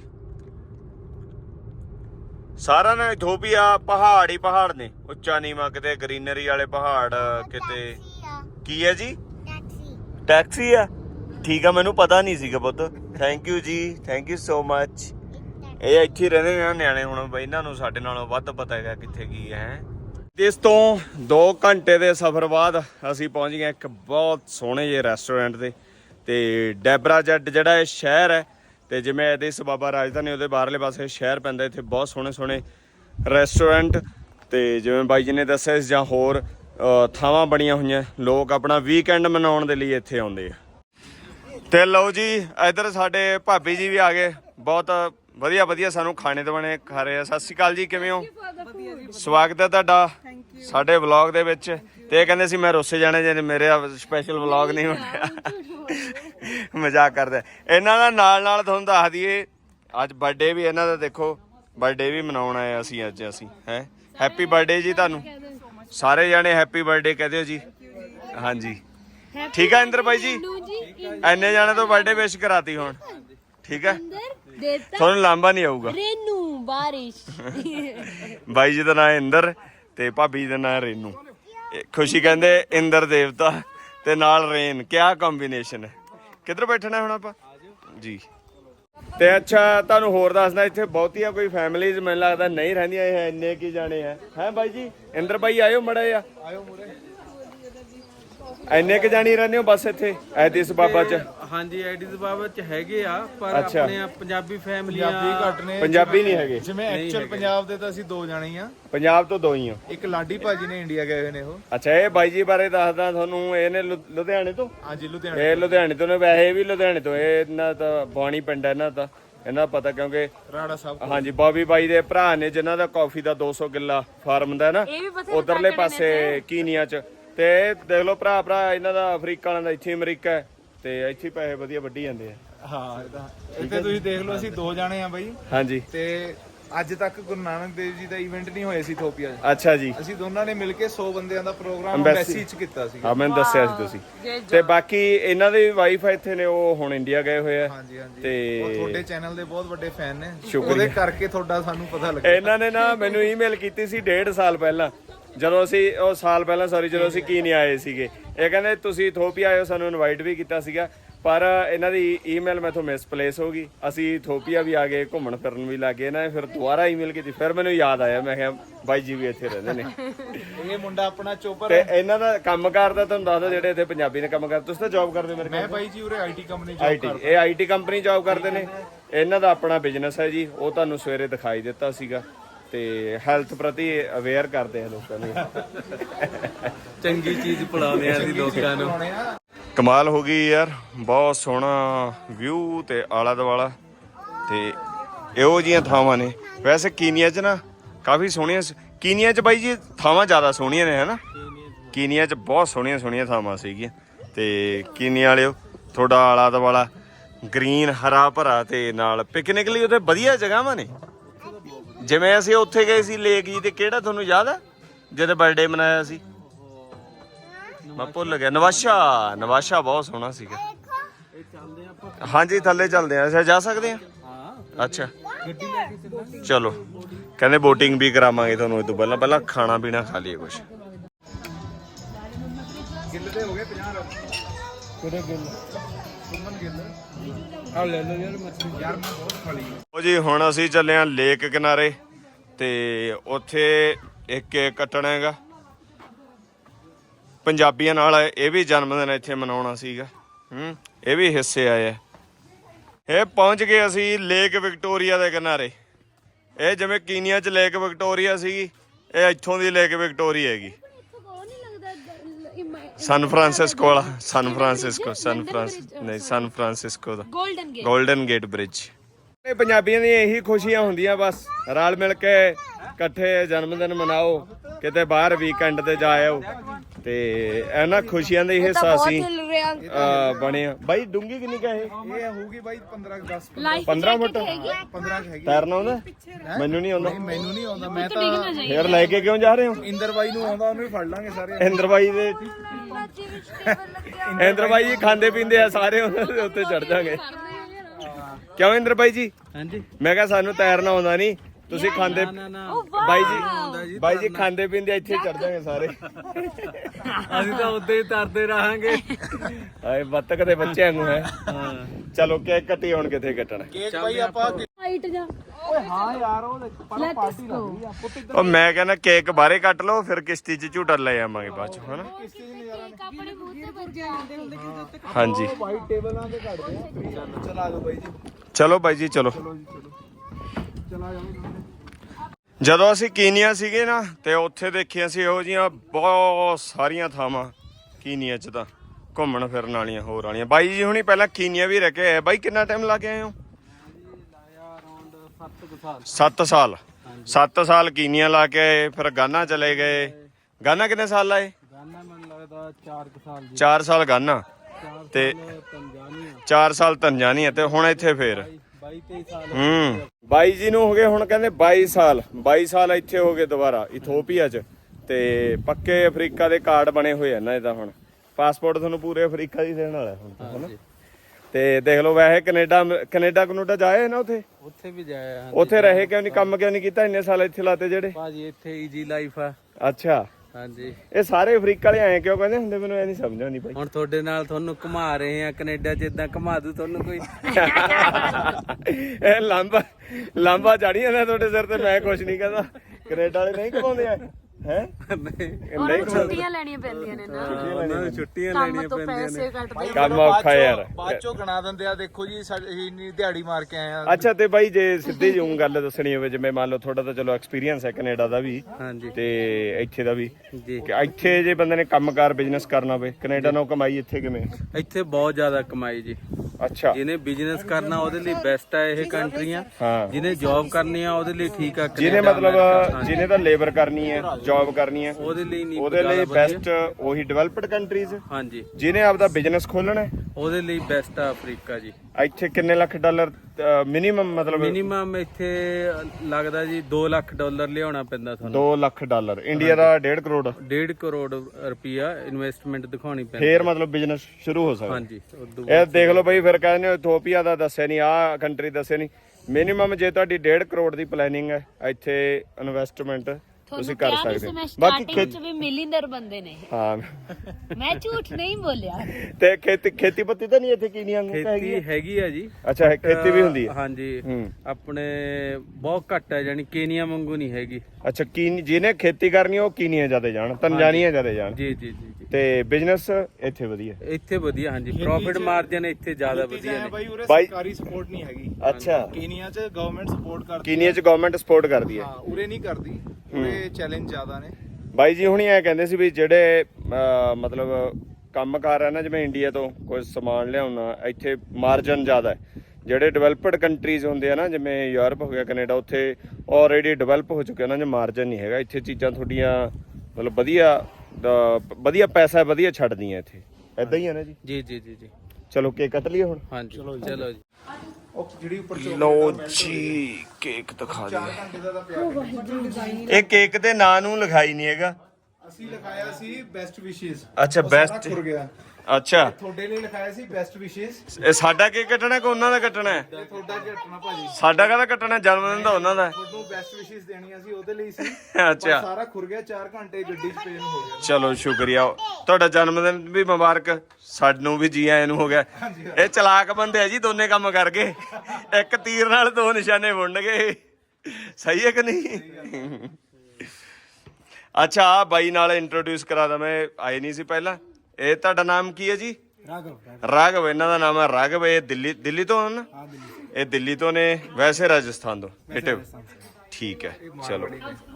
ਸਾਰਾ ਨਾ ਇਥੋਪੀਆ ਪਹਾੜ ਹੀ ਪਹਾੜ ਨੇ। ਉੱਚਾ ਨੀਵਾਂ ਕਿਤੇ ਗ੍ਰੀਨਰੀ ਵਾਲੇ ਪਹਾੜ, ਕਿਤੇ ਕੀ ਹੈ ਜੀ? ਟੈਕਸੀ ਆ। ਠੀਕ ਆ, ਮੈਨੂੰ ਪਤਾ ਨਹੀਂ ਸੀਗਾ ਪੁੱਤ। ਥੈਂਕ ਯੂ ਜੀ ਥੈਂਕ ਯੂ ਸੋ ਮੱਚ ਇਹ ਇੱਥੇ ਰਹਿੰਦੇ ਨੇ ਨਿਆਣੇ ਹੁਣ, ਬਈ ਇਹਨਾਂ ਨੂੰ ਸਾਡੇ ਨਾਲੋਂ ਵੱਧ ਪਤਾ ਹੈਗਾ ਕਿੱਥੇ ਕੀ ਹੈ। ਇਸ ਤੋਂ 2 ਘੰਟੇ ਦੇ ਸਫ਼ਰ ਬਾਅਦ ਅਸੀਂ ਪਹੁੰਚ ਗਏ ਇੱਕ ਬਹੁਤ ਸੋਹਣੇ ਜਿਹੇ ਰੈਸਟੋਰੈਂਟ ਤੇ। ਤੇ ਡੈਬਰਾ ਜੱਟ ਜਿਹੜਾ ਇਹ ਸ਼ਹਿਰ ਹੈ, ਤੇ ਜਿਵੇਂ ਇਹਦੇ ਬਾਬਾ ਰਾਜਧਾਨੀ ਉਹਦੇ ਬਾਹਰਲੇ ਪਾਸੇ ਸ਼ਹਿਰ ਪੈਂਦਾ, ਇੱਥੇ ਬਹੁਤ ਸੋਹਣੇ ਸੋਹਣੇ ਰੈਸਟੋਰੈਂਟ ਤੇ ਜਿਵੇਂ ਬਾਈ ਜੀ ਨੇ ਦੱਸਿਆ ਜਾਂ ਹੋਰ ਥਾਵਾਂ ਬਣੀਆਂ ਹੋਈਆਂ, ਲੋਕ ਆਪਣਾ ਵੀਕਐਂਡ ਮਨਾਉਣ ਦੇ ਲਈ ਇੱਥੇ ਆਉਂਦੇ ਆ। ਤੇ ਲਓ ਜੀ, ਇਧਰ ਸਾਡੇ ਭਾਬੀ ਜੀ ਵੀ ਆ ਗਏ, ਬਹੁਤ ਵਧੀਆ ਵਧੀਆ ਸਾਨੂੰ ਖਾਣੇ ਤੋਂ ਬਣੇ ਖਾ ਰਹੇ ਆ। ਸਤਿ ਸ਼੍ਰੀ ਅਕਾਲ ਜੀ ਕਿਵੇਂ ਹੋ? ਸਵਾਗਤ ਹੈ ਤੁਹਾਡਾ ਸਾਡੇ ਵਲੌਗ ਦੇ ਵਿੱਚ। ਤੇ ਇਹ ਕਹਿੰਦੇ ਸੀ ਮੈਂ ਰੁੱਸੇ ਜਾਣੇ ਜੇ ਮੇਰੇ ਸਪੈਸ਼ਲ ਵਲੌਗ ਨਹੀਂ ਹੁੰਦੇ ਮਜ਼ਾਕ ਕਰਦੇ ਇਹਨਾਂ ਦਾ ਨਾਲ ਨਾਲ ਤੁਹਾਨੂੰ ਦੱਸ ਦਈਏ ਅੱਜ ਬਰਥਡੇ ਵੀ ਇਹਨਾਂ ਦਾ ਦੇਖੋ ਬਰਥਡੇ ਵੀ ਮਨਾਉਣ ਆਏ ਅਸੀਂ ਅੱਜ ਅਸੀਂ ਹੈ? ਹੈਪੀ ਬਰਥਡੇ ਜੀ ਤੁਹਾਨੂੰ। ਸਾਰੇ ਜਾਣੇ ਹੈਪੀ ਬਰਥਡੇ ਕਹਦੇ ਹੋ ਜੀ। ਹਾਂਜੀ। ਠੀਕ ਆ ਇੰਦਰ ਬਾਈ ਜੀ? ਐਨੇ ਜਾਣੇ ਤੋਂ ਬਰਥਡੇ ਵਿਸ਼ ਕਰਾਤੀ ਹੁਣ। ਠੀਕ ਹੈ ਦੇਤਾ। ਤੁਹਾਨੂੰ ਲਾਂਬਾ ਨਹੀਂ ਆਊਗਾ। ਰੇਨੂ ਬਾਰਿਸ਼। ਬਾਈ ਜੀ ਦਾ ਨਾਮ ਇੰਦਰ ਤੇ ਭਾਬੀ ਜੀ ਦਾ ਨਾਮ ਰੇਨੂ। ਇਹ ਖੁਸ਼ੀ ਕਹਿੰਦੇ ਇੰਦਰ ਦੇਵਤਾ ਤੇ ਨਾਲ ਰੇਨ। ਕਿਆ ਕੰਬੀਨੇਸ਼ਨ ਹੈ। ਕਿੱਧਰ ਬੈਠਣਾ ਹੁਣ ਆਪਾਂ? ਜੀ। ਤੇ ਅੱਛਾ ਤੁਹਾਨੂੰ ਹੋਰ ਦੱਸਦਾ ਇੱਥੇ ਬਹੁਤੀਆਂ ਕੋਈ ਫੈਮਿਲੀਜ਼ ਮੈਨੂੰ ਲੱਗਦਾ ਨਹੀਂ ਰਹਿੰਦੀਆਂ ਇਹ ਇੰਨੇ ਕੀ ਜਾਣੇ ਆ। ਹੈ ਬਾਈ ਜੀ? ਇੰਦਰ ਬਾਈ ਆਇਓ ਮੜਾ ਆ ਆਇਓ ਮੂਰੇ ਇੰਨੇ ਕ ਜਾਣੀ ਰਹਿੰਦੇ ਹੋ ਬਸ ਇੱਥੇ ਐਦੀਸ ਬਾਬਾ ਚ। ਹਾਂਜੀ ਐਡੀਜ਼ ਬਾਬਾ ਚ ਹੈਗੇ ਆ ਪਰ ਅੱਛਾ। ਆਪਣੇ ਆ ਪੰਜਾਬੀ ਫੈਮਲੀਆਂ ਪੰਜਾਬੀ ਘੱਟ ਨੇ ਪੰਜਾਬੀ ਨਹੀਂ ਹੈਗੇ। ਜਿਵੇਂ ਐਕਚੁਅਲ ਪੰਜਾਬ ਦੇ ਤਾਂ ਅਸੀਂ ਦੋ ਜਾਣੇ ਹੀ ਆ। ਪੰਜਾਬ ਤੋਂ ਦੋ ਹੀ ਹੋ ਇੱਕ ਲਾਡੀ ਭਾਜੀ ਨੇ ਇੰਡੀਆ ਗਏ ਹੋਏ ਨੇ ਉਹ। ਅੱਛਾ ਇਹ ਬਾਈ ਜੀ ਬਾਰੇ ਦੱਸਦਾ ਤੁਹਾਨੂੰ ਇਹਨੇ ਲੁ- ਲੁਧਿਆਣੇ ਤੋਂ? ਹਾਂਜੀ ਲੁਧਿਆਣੇ ਇਹ ਲੁਧਿਆਣੇ ਤੋਂ ਨੇ ਵੈਸੇ ਵੀ ਲੁਧਿਆਣੇ ਤੋਂ ਇਹ ਇਹਨਾਂ ਦਾ ਬਾਣੀ ਪਿੰਡ ਹੈ ਇਹਨਾਂ ਦਾ ਇਹਨਾਂ ਦਾ ਪਤਾ ਕਿਉਂਕਿ ਰਾੜਾ ਸਾਹਿਬ ਹਾਂਜੀ ਬੌਬੀ ਬਾਈ ਦੇ ਭਰਾ ਨੇ ਜਿਨ੍ਹਾਂ ਦਾ ਕਾਫੀ ਦਾ 200 ਕਿੱਲਾ ਫਾਰਮ ਦਾ ਨਾ ਇਹ ਵੀ ਬਥੇਰੇ ਉਧਰਲੇ ਪਾਸੇ ਕੀਨੀਆ ਚ। ਤੇ ਦੇਖ ਲਓ ਭਰਾ ਭਰਾ ਇਹਨਾਂ ਦਾ ਅਫਰੀਕਾ ਵਾਲਿਆਂ ਦਾ ਇੱਥੇ ਅਮਰੀਕਾ ਹੈ। ਤੇ ਇੱਥੇ ਪੈਸੇ ਵਧੀਆ ਵੱਢੀ ਜਾਂਦੇ ਆ। ਹਾਂ ਇਹ ਤਾਂ ਇੱਥੇ ਤੁਸੀਂ ਦੇਖ ਲਓ ਅਸੀਂ ਦੋ ਜਾਣੇ ਆ ਬਾਈ। ਹਾਂਜੀ। ਤੇ ਅੱਜ ਤੱਕ ਗੁਰੂ ਨਾਨਕ ਦੇਵ ਜੀ ਦਾ ਇਵੈਂਟ ਨਹੀਂ ਹੋਇਆ ਸੀ ਥੋਪੀਆ 'ਚ। ਅੱਛਾ ਜੀ। ਅਸੀਂ ਦੋਨਾਂ ਨੇ ਮਿਲ ਕੇ 100 ਬੰਦਿਆਂ ਦਾ ਪ੍ਰੋਗਰਾਮ ਐਮਬੈਸੀ 'ਚ ਕੀਤਾ ਸੀ ਹਾਂ ਮੈਨੂੰ ਦੱਸਿਆ ਸੀ ਤੁਸੀਂ। ਤੇ ਬਾਕੀ ਇਹਨਾਂ ਦੇ ਵਾਈਫ ਇੱਥੇ ਨੇ ਉਹ ਹੁਣ ਇੰਡੀਆ ਗਏ ਹੋਏ ਆ। ਹਾਂਜੀ ਹਾਂਜੀ। ਤੇ ਉਹ ਤੁਹਾਡੇ ਚੈਨਲ ਦੇ ਬਹੁਤ ਵੱਡੇ ਫੈਨ ਨੇ। ਸ਼ੁਕਰੀਆ। ਉਹਦੇ ਕਰਕੇ ਤੁਹਾਡਾ ਸਾਨੂੰ ਪਤਾ ਲੱਗਿਆ। ਇਹਨਾਂ ਨੇ ਨਾ ਮੈਨੂੰ ਈਮੇਲ ਕੀਤੀ ਸੀ ਡੇਢ ਸਾਲ ਪਹਿਲਾਂ। ਜਦੋਂ ਅਸੀਂ ਉਹ ਸਾਲ ਪਹਿਲਾਂ ਸੌਰੀ ਜਦੋਂ ਅਸੀਂ ਕੀ ਨਹੀਂ ਆਏ ਸੀਗੇ। ਇਹ ਕਹਿੰਦੇ ਤੁਸੀਂ ਇਥੋਪੀਆ ਆਇਓ ਸਾਨੂੰ ਇਨਵਾਈਟ ਵੀ ਕੀਤਾ ਸੀਗਾ ਪਰ ਇਹਨਾਂ ਦੀ ਈਮੇਲ ਮੈਥੋਂ ਮਿਸਪਲੇਸ ਹੋ ਗਈ। ਅਸੀਂ ਇਥੋਪੀਆ ਵੀ ਆ ਗਏ ਘੁੰਮਣ ਫਿਰਨ ਵੀ ਲੱਗੇ ਇਹਨਾਂ ਨੇ ਫਿਰ ਦੁਬਾਰਾ ਈਮੇਲ ਕੀਤੀ। ਫਿਰ ਮੈਨੂੰ ਯਾਦ ਆਇਆ ਮੈਂ ਕਿਹਾ ਬਾਈ ਜੀ ਵੀ ਇੱਥੇ ਰਹਿੰਦੇ ਨੇ। ਇਹ ਮੁੰਡਾ ਆਪਣਾ ਚੋਪਰ ਤੇ ਇਹਨਾਂ ਦਾ ਕੰਮਕਾਰ ਦਾ ਤੁਹਾਨੂੰ ਦੱਸਦਾ ਜਿਹੜੇ ਇੱਥੇ ਪੰਜਾਬੀ ਨੇ ਕੰਮ ਕਰਦੇ ਤੁਸੀਂ ਤਾਂ ਜੌਬ ਕਰਦੇ ਮੇਰੇ ਮੈਂ ਬਾਈ ਜੀ ਉਰੇ ਆਈਟੀ ਕੰਪਨੀ ਚ ਆਈਟੀ ਇਹ ਆਈਟੀ ਕੰਪਨੀ ਜੌਬ ਕਰਦੇ ਨੇ। ਇਹਨਾਂ ਦਾ ਆਪਣਾ ਬਿਜ਼ਨਸ ਹੈ ਜੀ ਉਹ ਤੁਹਾਨੂੰ ਸਵੇਰੇ ਦਿਖਾਈ ਦਿੱਤਾ ਸੀਗਾ। ਤੇ ਹੈਲਥ ਪ੍ਰਤੀ ਅਵੇਅਰ ਕਰਦੇ ਆ ਲੋਕਾਂ ਨੂੰ। ਚੰਗੀ ਚੀਜ਼ ਪੜਾਉਂਦੇ ਆ ਅਸੀਂ ਲੋਕਾਂ ਨੂੰ। ਕਮਾਲ ਹੋ ਗਈ ਯਾਰ ਬਹੁਤ ਸੋਹਣਾ ਵਿਊ ਤੇ ਆਲਾ ਦਵਾਲਾ ਤੇ ਇਹੋ ਜੀਆਂ ਥਾਵਾਂ ਨੇ। ਵੈਸੇ ਕੀਨੀਆ 'ਚ ਨਾ ਕਾਫੀ ਸੋਹਣੀਆਂ ਸ- ਕੀਨੀਆ 'ਚ ਬਾਈ ਜੀ ਥਾਵਾਂ ਜ਼ਿਆਦਾ ਸੋਹਣੀਆਂ ਨੇ ਹਨਾ? ਕੀਨੀਆ 'ਚ ਬਹੁਤ ਸੋਹਣੀਆਂ ਸੋਹਣੀਆਂ ਥਾਵਾਂ ਸੀਗੀਆਂ। ਤੇ ਕੀਨੀਆ ਵਾਲਿਓ ਤੁਹਾਡਾ ਆਲਾ ਦਵਾਲਾ ਗ੍ਰੀਨ ਹਰਾ ਭਰਾ ਤੇ ਨਾਲ ਪਿਕਨਿਕ ਲਈ ਉੱਥੇ ਵਧੀਆ ਜਗ੍ਹਾਵਾਂ ਨੇ। ਜਿਵੇਂ ਅਸੀਂ ਉੱਥੇ ਗਏ ਸੀ ਲੇਕ ਜੀ, ਤੇ ਕਿਹੜਾ ਤੁਹਾਨੂੰ ਯਾਦ ਆ? ਜਦੋਂ ਬਰਥਡੇ ਮਨਾਇਆ ਸੀ। ਮੈਂ ਭੁੱਲ ਗਿਆ। ਨਵਾਸ਼ਾ ਨਵਾਸ਼ਾ ਬਹੁਤ ਸੋਹਣਾ ਸੀਗਾ। ਹਾਂਜੀ, ਥੱਲੇ ਚੱਲਦੇ ਆ। ਅਸੀਂ ਜਾ ਸਕਦੇ ਆ? ਅੱਛਾ। ਚਲੋ। ਕਹਿੰਦੇ ਬੋਟਿੰਗ ਵੀ ਕਰਾਵਾਂਗੇ ਤੁਹਾਨੂੰ ਇਹ ਤੋਂ ਪਹਿਲਾਂ। ਪਹਿਲਾਂ ਖਾਣਾ ਪੀਣਾ ਖਾ ਲਈਏ ਕੁਝ ਗਿੱਲ ਦੇ ਹੋ ਗਏ 50 ਕਿਹੜੇ ਗਿੱਲ? ਸੁਮਨ ਗਿੱਲ। ਆ ਲੈ ਲਓ ਯਾਰ ਮੱਛੀ। ਯਾਰ ਮੈਂ ਬਹੁਤ ਖਾਲੀ ਉਹ ਜੀ ਹੁਣ ਅਸੀਂ ਚੱਲੇ ਆ ਲੇਕ ਕਿਨਾਰੇ ਤੇ ਉੱਥੇ ਇੱਕ ਕੇਕ ਕੱਟਣਾ ਹੈਗਾ। ਪੰਜਾਬੀਆਂ ਨਾਲ ਇਹ ਵੀ ਜਨਮ ਦਿਨ ਇੱਥੇ ਮਨਾਉਣਾ ਸੀਗਾ। ਹੂੰ ਇਹ ਵੀ ਹਿੱਸੇ ਆਏ ਆ। ਇਹ ਪਹੁੰਚ ਗਏ ਅਸੀਂ ਲੇਕ ਵਿਕਟੋਰੀਆ ਦੇ ਕਿਨਾਰੇ। ਇਹ ਜਿਵੇਂ ਕੀਨੀਆ ਚ ਲੇਕ ਵਿਕਟੋਰੀਆ ਸੀਗੀ ਇਹ ਇੱਥੋਂ ਦੀ ਲੇਕ ਵਿਕਟੋਰੀਆ ਹੈਗੀ। ਸਨ ਫਰਾਂਸਿਸਕੋ ਵਾਲਾ ਸਨ ਫਰਾਂਸਿਸਕੋ ਸਨ ਫਰਾਂਸਿਸ ਨਹੀਂ ਸਨ ਫਰਾਂਸਿਸਕੋ ਦਾ। Golden gate golden gate bridge ਇਹ ਪੰਜਾਬੀਆਂ ਦੀਆਂ ਇਹੀ ਖੁਸ਼ੀਆਂ ਹੁੰਦੀਆਂ ਬਸ। ਰਲ ਮਿਲ ਕੇ ਇਕੱਠੇ ਜਨਮ ਦਿਨ ਮਨਾਓ ਕਿਤੇ ਬਾਹਰ ਵੀਕਐਂਡ ਤੇ ਜਾ ਆਓ ਤੇ ਇਹਨਾਂ ਖੁਸ਼ੀਆਂ ਦਾ ਹਿੱਸਾ ਅਹ, ਬਣੇ ਆ। ਬਾਈ ਡੂੰਗੀ ਕਿੰਨੀ ਕਾ ਇਹ? ਇਹ ਹੋਊਗੀ ਬਾਈ 15 10 ਲਾਈਫ 15 ਫੁੱਟ? 15 ਹੈਗੀ ਤੈਰਨਾ ਆਉਂਦਾ? ਮੈਨੂੰ ਨਹੀਂ ਆਉਂਦਾ। ਮੈਨੂੰ ਨਹੀਂ ਆਉਂਦਾ ਮੈਂ ਤਾਂ ਫੇਰ ਲੈ ਕੇ ਕਿਉਂ ਜਾ ਰਹੇ ਹੋ? ਇੰਦਰ ਬਾਈ ਨੂੰ ਆਉਂਦਾ ਉਹਨੂੰ ਫੜ ਲਾਂਗੇ ਸਾਰੇ। ਇੰਦਰ ਬਾਈ ਦੇ ਇੰਦਰ ਬਾਈ ਜੀ ਖਾਂਦੇ ਪੀਂਦੇ ਆ ਸਾਰੇ ਉਹਨਾਂ ਦੇ ਉੱਤੇ ਚੜ ਜਾਾਂਗੇ ਕਿਉਂ ਇੰਦਰ ਬਾਈ ਜੀ? ਹਾਂਜੀ। ਮੈਂ ਕਿਹਾ ਸਾਨੂੰ ਤੈਰਨਾ ਆਉਂਦਾ ਨਹੀਂ। ਤੁਸੀਂ ਖਾਂਦੇ ਬਾਈ ਜੀ ਬਾਈ ਜੀ ਖਾਂਦੇ ਪੀਂਦੇ ਇੱਥੇ ਚੜ ਜਾਾਂਗੇ ਸਾਰੇ। ਅਸੀਂ ਤਾਂ ਉੱਦਾਂ ਹੀ ਤਰਦੇ ਰਹਾਂਗੇ। ਆਏ ਬੱਤਕ ਦੇ ਬੱਚਿਆਂ ਨੂੰ ਹੈ। ਹਾਂ। ਚਲੋ ਕੇਕ ਕੱਟੀ ਹੁਣ ਕਿੱਥੇ ਕੱਟਣਾ? ਕੇਕ ਬਾਈ ਆਪਾਂ ਹਾਈਟ ਜਾ। ਓਏ ਹਾਂ ਯਾਰ ਉਹ ਪਰ ਪਾਰਟੀ ਲੱਗ ਆ ਪੁੱਤ ਉਹ ਮੈਂ ਕਹਿੰਦਾ ਕੇਕ ਬਾਹਰੇ ਕੱਟ ਲਓ ਫਿਰ ਕਿਸ਼ਤੀ 'ਚ ਝੂਟਾ ਲੈ ਜਾਵਾਂਗੇ ਬਾਅਦ 'ਚ ਹਨਾ? ਆਪਣੇ ਮੂੰਹ ਤੇ ਵੱਜਿਆ ਹਾਂਜੀ। ਵਾਈਟ ਟੇਬਲਾਂ ਤੇ ਕੱਢਦੇ ਆ। ਚਲ ਆ ਜਾਓ ਬਾਈ ਜੀ। ਚਲੋ ਬਾਈ ਜੀ ਚਲੋ। ਜਦੋਂ ਅਸੀਂ ਕੀਨੀਆ ਸੀਗੇ ਨਾ ਤੇ ਉੱਥੇ ਦੇਖੀਆਂ ਸੀ ਇਹੋ ਜੀਆਂ ਬਹੁਤ ਸਾਰੀਆਂ ਥਾਵਾਂ ਕੀਨੀਆ 'ਚ ਤਾਂ ਘੁੰਮਣ ਫਿਰਨ ਵਾਲੀਆਂ ਹੋਰ ਵਾਲੀਆਂ। ਬਾਈ ਜੀ ਹੁਣੀ ਪਹਿਲਾਂ ਕੀਨੀਆ ਵੀ ਰਹਿ ਕੇ ਆਏ। ਬਾਈ ਕਿੰਨਾ ਟਾਈਮ ਲਾ ਕੇ ਆਏ ਹੋ? ਲਾਇਆ ਅਰਾਊਂਡ 7 ਸਾਲ। 7 ਸਾਲ 7 ਸਾਲ ਕੀਨੀਆ ਲਾ ਕੇ ਆਏ, ਫਿਰ ਗਾਨਾ ਚਲੇ ਗਏ। ਗਾਨਾ ਕਿੰਨੇ ਸਾਲ ਲਾਏ? ਗਾਨਾ ਮੈਨੂੰ ਲੱਗਦਾ 4 ਸਾਲ ਜੀ। 4 ਸਾਲ ਗਾਨਾ। 4 ਤੇ ਸਾਲ ਤੰਜਾਨੀਆ 4 ਸਾਲ ਤੰਜਾਨੀਆ ਤੇ ਹੁਣ ਇੱਥੇ ਫੇਰ? 22 23 ਸਾਲ ਹੂੰ ਬਾਈ ਜੀ ਨੂੰ ਹੋ ਗਏ ਹੁਣ ਕਹਿੰਦੇ 22 ਸਾਲ। 22 ਸਾਲ ਇੱਥੇ ਹੋ ਗਏ ਦੁਬਾਰਾ ਇਥੋਪੀਆ 'ਚ। ਤੇ ਪੱਕੇ ਅਫਰੀਕਾ ਦੇ ਕਾਰਡ ਬਣੇ ਹੋਏ ਆ ਨਾ ਇਹਦਾ ਹੁਣ। ਪਾਸਪੋਰਟ ਤੁਹਾਨੂੰ ਪੂਰੇ ਅਫਰੀਕਾ ਦੀ ਦੇਣ ਵਾਲਾ ਹੁਣ ਤਾਂ, ਹਨਾ? ਤੇ ਦੇਖ ਲਓ ਵੈਸੇ ਕੈਨੇਡਾ ਕੈਨੇਡਾ ਕਨੂਡਾ ਜਾਏ ਨਾ ਉਥੇ? ਉੱਥੇ ਵੀ ਜਾਇਆ ਹਾਂ ਉਥੇ ਰਹੇ ਕਿਉਂ ਨਹੀਂ ਕੰਮ ਕਿਉਂ ਨਹੀਂ ਕੀਤਾ? ਇੰਨੇ ਸਾਲ ਇੱਥੇ ਲਾਤੇ ਜਿਹੜੇ? ਭਾਜੀ ਇੱਥੇ ਈਜੀ ਲਾਈਫ ਆ। ਅੱਛਾ। ਹਾਂਜੀ। ਇਹ ਸਾਰੇ ਅਫਰੀਕਾ ਵਾਲੇ ਆਏ ਕਿਉਂ ਕਹਿੰਦੇ ਹੁੰਦੇ? ਮੈਨੂੰ ਇਹ ਨਹੀਂ ਸਮਝ ਆਉਂਦੀ ਬਾਈ ਹੁਣ ਤੁਹਾਡੇ ਨਾਲ ਤੁਹਾਨੂੰ ਘੁਮਾ ਰਹੇ ਆ ਕੈਨੇਡਾ ਚ ਇਦਾਂ ਘੁਮਾ ਦੂ ਤੁਹਾਨੂੰ ਕੋਈ। ਇਹ ਲਾਂਬਾ ਲਾਂਬਾ ਚੜੀ ਜਾਂਦਾ ਤੁਹਾਡੇ ਸਿਰ ਤੇ ਮੈਂ ਕੁਝ ਨਹੀਂ ਕਹਿੰਦਾ। ਕੈਨੇਡਾ ਵਾਲੇ ਨਹੀਂ ਕਮਾਉਂਦੇ ਆ ਹੈ? ਉਹਨਾਂ ਨੂੰ ਛੁੱਟੀਆਂ ਲੈਣੀਆਂ ਪੈਂਦੀਆਂ ਨੇ ਨਾ। ਉਹਨਾਂ ਨੂੰ ਛੁੱਟੀਆਂ ਕੰਮ ਲੈਣੀਆਂ ਤੋਂ ਪੈਂਦੀਆਂ ਪੈਸੇ ਕੱਟਦੇ ਕੰਮ ਔਖਾ ਯਾਰ ਬਾਅਦ ਚੋਂ ਗਣਾ ਦਿੰਦੇ ਆ ਦੇਖੋ ਜੀ ਸਾਡੀ ਇੰਨੀ ਦਿਹਾੜੀ ਮਾਰ ਕੇ ਆਏ ਆ। ਅੱਛਾ ਤੇ ਬਾਈ ਜੇ ਸਿੱਧੀ ਜਿਹੀ ਗੱਲ ਦੱਸਣੀ ਹੋਵੇ ਜਿਵੇਂ ਮੰਨ ਲਓ ਤੁਹਾਡਾ ਤਾਂ ਚਲੋ ਐਕਸਪੀਰੀਅੰਸ ਹੈ ਕੈਨੇਡਾ ਦਾ ਵੀ ਹਾਂਜੀ। ਤੇ ਇੱਥੇ ਦਾ ਵੀ। ਜੀ। ਕਿ ਇੱਥੇ ਜੇ ਬੰਦੇ ਨੇ ਕੰਮਕਾਰ ਬਿਜ਼ਨਸ ਕਰਨਾ ਹੋਵੇ ਕੈਨੇਡਾ ਨਾਲ ਕਮਾਈ ਇੱਥੇ ਕਿਵੇਂ? ਇੱਥੇ ਬਹੁਤ ਜ਼ਿਆਦਾ ਕਮਾਈ ਜੀ। ਅੱਛਾ। ਜਿਹਨੇ ਬਿਜ਼ਨਸ ਕਰਨਾ ਉਹਦੇ ਲਈ ਬੈਸਟ ਆ ਇਹ ਕੰਟਰੀਆਂ ਜਿਹਨੇ ਜੌਬ ਕਰਨੀ ਆ ਉਹਦੇ ਲਈ ਠੀਕ ਆ ਜਿਹਨੇ ਮਤਲਬ। ਜਿਹਨੇ ਤਾਂ ਲੇਬਰ ਕਰਨੀ ਹੈ ਜੌਬ ਕਰਨੀ ਹੈ। ਉਹਦੇ ਲਈ ਨਹੀਂ ਉਹਦੇ ਲਈ। ਬੈਸਟ ਉਹੀ ਡਿਵੈਲਪਡ ਕੰਟਰੀਜ਼ ਹਾਂਜੀ। ਜਿਹਨੇ ਆਪਦਾ ਬਿਜ਼ਨਸ ਖੋਲਣਾ ਹੈ। ਉਹਦੇ ਲਈ ਬੈਸਟ ਆ ਅਫਰੀਕਾ ਜੀ। ਇੱਥੇ ਕਿੰਨੇ ਲੱਖ ਡਾਲਰ ਮਿਨੀਮਮ ਮਤਲਬ ਮਿਨੀਮਮ ਇੱਥੇ ਲੱਗਦਾ ਜੀ 2 ਲੱਖ ਡਾਲਰ ਲਿਆਉਣਾ ਪੈਂਦਾ ਤੁਹਾਨੂੰ। 2 ਲੱਖ ਡਾਲਰ। ਇੰਡੀਆ ਦਾ 1.5 ਕਰੋੜ। 1.5 ਕਰੋੜ ਰੁਪਿਆ ਇਨਵੈਸਟਮੈਂਟ ਦਿਖਾਉਣੀ ਪੈਂਦੀ ਫੇਰ ਮਤਲਬ ਬਿਜ਼ਨਸ ਸ਼ੁਰੂ ਹੋ ਸਕਦਾ। ਹਾਂਜੀ ਇਹ ਦੇਖ ਲਓ ਬਈ ਫਿਰ ਕਹਿੰਦੇ ਇਥੋਪੀਆ ਦਾ ਦੱਸਿਆ ਨਹੀਂ ਆਹ ਕੰਟਰੀ ਦੱਸਿਆ ਨਹੀਂ ਮਿਨੀਮਮ ਜੇ ਤੁਹਾਡੀ 1.5 ਕਰੋੜ ਦੀ ਪਲੈਨਿੰਗ ਹੈ ਇੱਥੇ ਇਨਵੈਸਟਮੈਂਟ ਤੁਸੀਂ ਕਰ ਸਕਦੇ ਹੋ। ਬਾਕੀ ਖੇਤ ਵੀ ਮਿਲੀਨਰ ਬੰਦੇ ਨੇ। ਹਾਂ। ਮੈਂ ਝੂਠ ਨਹੀਂ ਬੋਲਿਆ। ਤੇ ਖੇਤੀ ਖੇਤੀਪੱਤੀ ਤਾਂ ਨਹੀਂ ਇੱਥੇ ਕੀਨੀਆਂ ਨੂੰ ਹੈਗੀ ਖੇਤੀ? ਹੈਗੀ ਆ ਜੀ। ਅੱਛਾ ਖੇਤੀ ਵੀ ਹੁੰਦੀ ਹੈ? ਹਾਂਜੀ ਆਪਣੇ ਬਹੁਤ ਘੱਟ ਹੈ ਯਾਨੀ ਕੇਨੀਆ ਵਾਂਗੂ ਨਹੀਂ ਹੈਗੀ। ਅੱਛਾ ਕੀ ਜਿਹਨੇ ਖੇਤੀ ਕਰਨੀ ਉਹ ਕੀਨੀਆਂ ਜ਼ਿਆਦਾ ਜਾਣ ਤਨਜਾਨੀਆਂ ਜ਼ਿਆਦਾ ਜਾਣ। ਜੀ ਜੀ ਜੀ ਤੇ ਬਿਜ਼ਨਸ ਇੱਥੇ ਵਧੀਆ? ਇੱਥੇ ਵਧੀਆ ਹਾਂਜੀ ਪ੍ਰੋਫਿਟ ਮਾਰਜਨ ਇੱਥੇ ਜ਼ਿਆਦਾ ਵਧੀਆ ਨੇ। ਬਾਈ ਉਰੇ ਸਰਕਾਰੀ ਸਪੋਰਟ ਨਹੀਂ ਹੈਗੀ। ਅੱਛਾ। ਕੀਨੀਆ 'ਚ ਗਵਰਨਮੈਂਟ ਸਪੋਰਟ ਕਰਦੀ ਕੀਨੀਆ ਚ ਗਵਰਨਮੈਂਟ ਸਪੋਰਟ ਕਰਦੀ ਹੈ। ਹਾਂ ਉਰੇ ਨਹੀਂ ਕਰਦੀ। ਉਰੇ ਚੈਲੰਜ ਜ਼ਿਆਦਾ ਨੇ। ਬਾਈ ਜੀ ਹੁਣੀ ਐ ਕਹਿੰਦੇ ਸੀ ਵੀ ਜਿਹੜੇ ਮਤਲਬ ਕੰਮਕਾਰ ਹੈ ਨਾ ਜਿਵੇਂ ਇੰਡੀਆ ਤੋਂ ਕੋਈ ਸਮਾਨ ਲਿਆਉਣਾ ਇੱਥੇ ਮਾਰਜਨ ਜ਼ਿਆਦਾ ਹੈ। ਜਿਹੜੇ ਡਿਵੈਲਪਡ ਕੰਟਰੀਜ਼ ਹੁੰਦੇ ਆ ਨਾ ਜਿਵੇਂ ਯੂਰਪ ਹੋ ਗਿਆ ਕੈਨੇਡਾ ਉੱਥੇ ਆਲਰੇਡੀ ਡਿਵੈਲਪ ਹੋ ਚੁੱਕੇ ਉਹਨਾਂ 'ਚ ਮਾਰਜਨ ਨਹੀਂ ਹੈਗਾ। ਇੱਥੇ ਚੀਜ਼ਾਂ ਤੁਹਾਡੀਆਂ ਮਤਲਬ ਵਧੀਆ ਵਧੀਆ ਪੈਸਾ ਵਧੀਆ ਛੱਡਦੀਆਂ ਇੱਥੇ। ਐਦਾਂ ਹੀ ਹੈ ਨਾ ਜੀ? ਜੀ ਜੀ ਜੀ ਜੀ। ਚਲੋ ਕੇਕ ਕੱਟ ਲਈਏ ਹੁਣ? ਹਾਂਜੀ। ਚਲੋ ਜੀ। ਉਹ ਜਿਹੜੀ ਉੱਪਰ ਲਓ ਜੀ ਕੇਕ ਦਿਖਾ ਦਿਓ ਘੰਟੇ ਦਾ ਤਾਂ ਪਿਆ ਇਹ ਕੇਕ ਤੇ ਨਾਂ ਨੂੰ ਲਿਖਾਈ ਨਹੀਂ ਹੈਗਾ। ਅਸੀਂ ਲਿਖਾਇਆ ਸੀ ਬੈਸਟ ਵਿਸ਼ੇਸ ਅੱਛਾ ਬੈਸਟ ਖੁਰ ਗਿਆ। ਅੱਛਾ। ਤੁਹਾਡੇ ਲਈ ਲਿਖਾਇਆ ਸੀ ਬੈਸਟ ਵਿਸ਼ੇਸ ਇਹ ਸਾਡਾ ਕੇਕ ਕੱਟਣਾ ਕਿ ਉਹਨਾਂ ਦਾ ਕੱਟਣਾ ਹੈ? ਇਹ ਤੁਹਾਡਾ ਘਟਣਾ ਭਾਜੀ? ਸਾਡਾ ਕਾਹਦਾ ਕੱਟਣਾ ਜਨਮ ਦਿਨ ਤਾਂ ਉਹਨਾਂ ਦਾ ਹੈ। ਤੁਹਾਨੂੰ ਬੈਸਟ ਵਿਸ਼ੇਸ ਦੇਣੀਆਂ ਸੀ ਉਹਦੇ ਲਈ ਸੀ। [LAUGHS] ਅੱਛਾ। ਪਰ ਸਾਰਾ ਖੁਰ ਗਿਆ 4 ਘੰਟੇ ਗੱਡੀ 'ਚ ਪਏ ਨੂੰ ਹੋ ਗਿਆ। ਚਲੋ ਸ਼ੁਕਰੀਆ। ਤੁਹਾਡਾ ਜਨਮ ਦਿਨ ਵੀ ਮੁਬਾਰਕ। ਸਾਨੂੰ ਵੀ ਜੀ ਆਇਆਂ ਨੂੰ ਹੋ ਗਿਆ। ਇਹ ਚਲਾਕ ਬੰਦੇ ਆ ਜੀ ਦੋਨੇ ਕੰਮ ਕਰ ਗਏ ਇੱਕ ਤੀਰ ਨਾਲ ਦੋ ਨਿਸ਼ਾਨੇ ਬੁਣਨਗੇ ਸਹੀ ਹੈ ਕਿ ਨਹੀਂ? ਅੱਛਾ ਆਹ ਬਾਈ ਨਾਲ ਇੰਟਰੋਡਿਊਸ ਕਰਾ ਦਾਂ ਮੈਂ। ਆਏ ਨਹੀਂ ਸੀ ਪਹਿਲਾਂ। ਇਹ ਤੁਹਾਡਾ ਨਾਮ ਕੀ ਹੈ ਜੀ? ਰਾਘਵ ਰਾਘਵ। ਇਹਨਾਂ ਦਾ ਨਾਮ ਹੈ ਰਾਘਵ। ਇਹ ਦਿੱਲੀ ਦਿੱਲੀ ਤੋਂ ਹਨ? ਹਾਂ ਦਿੱਲੀ ਇਹ ਦਿੱਲੀ ਤੋਂ ਨੇ ਵੈਸੇ ਰਾਜਸਥਾਨ ਤੋਂ। ਨੇਟਿਵ ਠੀਕ ਹੈ ਚਲੋ।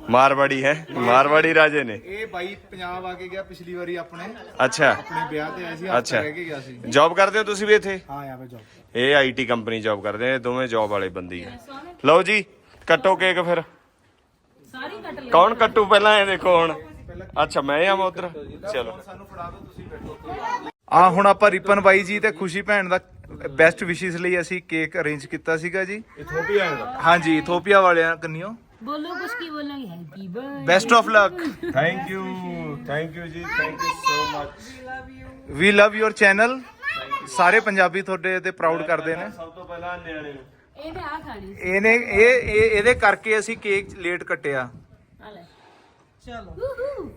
ਮਾਰਵਾੜੀ ਹੈ ਮਾਰਵਾੜੀ ਰਾਜੇ ਨੇ। ਇਹ ਬਾਈ ਪੰਜਾਬ ਆ ਕੇ ਗਿਆ ਪਿਛਲੀ ਵਾਰੀ ਆਪਣੇ। ਅੱਛਾ। ਆਪਣੇ ਵਿਆਹ ਤੇ ਆਏ ਸੀ ਅੱਛਾ। ਰਹਿ ਕੇ ਗਿਆ ਸੀ। ਜੌਬ ਕਰਦੇ ਹੋ ਤੁਸੀਂ ਵੀ ਇੱਥੇ? ਹਾਂ ਯਾਰ ਜੋਬ ਇਹ ਆਈਟੀ ਕੰਪਨੀ ਜੌਬ ਕਰਦੇ ਨੇ ਇਹ ਦੋਵੇਂ ਜੌਬ ਵਾਲੇ ਬੰਦੇ ਆ। ਲਓ ਜੀ ਕੱਟੋ ਕੇਕ ਫਿਰ। ਸਾਰੀ ਕੱਟ ਕੌਣ ਕੱਟੂ ਪਹਿਲਾਂ ਇਹ ਦੇਖੋ ਹੁਣ। ਅੱਛਾ ਮੈਂ ਆਵਾਂ ਉਧਰ? ਚਲੋ। ਸਾਨੂੰ ਫੜਾ ਦਿਓ ਤੁਸੀਂ ਬੈਠੋ ਆ ਹੁਣ ਆਪਾਂ ਰਿਪਨ ਬਾਈ ਜੀ ਤੇ ਖੁਸ਼ੀ ਭੈਣ ਦਾ ਬੈਸਟ ਵਿਸ਼ੇਸ ਲਈ ਅਸੀਂ ਕੇਕ ਅਰੇਂਜ ਕੀਤਾ ਸੀਗਾ ਜੀ। ਇਥੋਪੀਆ ਦਾ ਹਾਂਜੀ ਇਥੋਪੀਆ ਵਾਲਿਆਂ ਕੰਨਿਓ। ਬੋਲੋ ਕੁਛ ਕੀ ਬੋਲੋਗੇ happy birthday best of luck thank you thank you ਜੀ thank you so much we love your channel ਸਾਰੇ ਪੰਜਾਬੀ ਤੁਹਾਡੇ ਤੇ ਪ੍ਰਾਊਡ ਕਰਦੇ ਨੇ। ਸਭ ਤੋਂ ਪਹਿਲਾਂ ਨਿਆਣੇ ਨੂੰ। ਇਹਨੇ ਆ ਖਾਣੀ ਇਹਨੇ ਇਹ ਇਹ- ਇਹਦੇ ਕਰਕੇ ਅਸੀਂ ਕੇਕ ਲੇਟ ਕੱਟਿਆ। ਚਲੋ।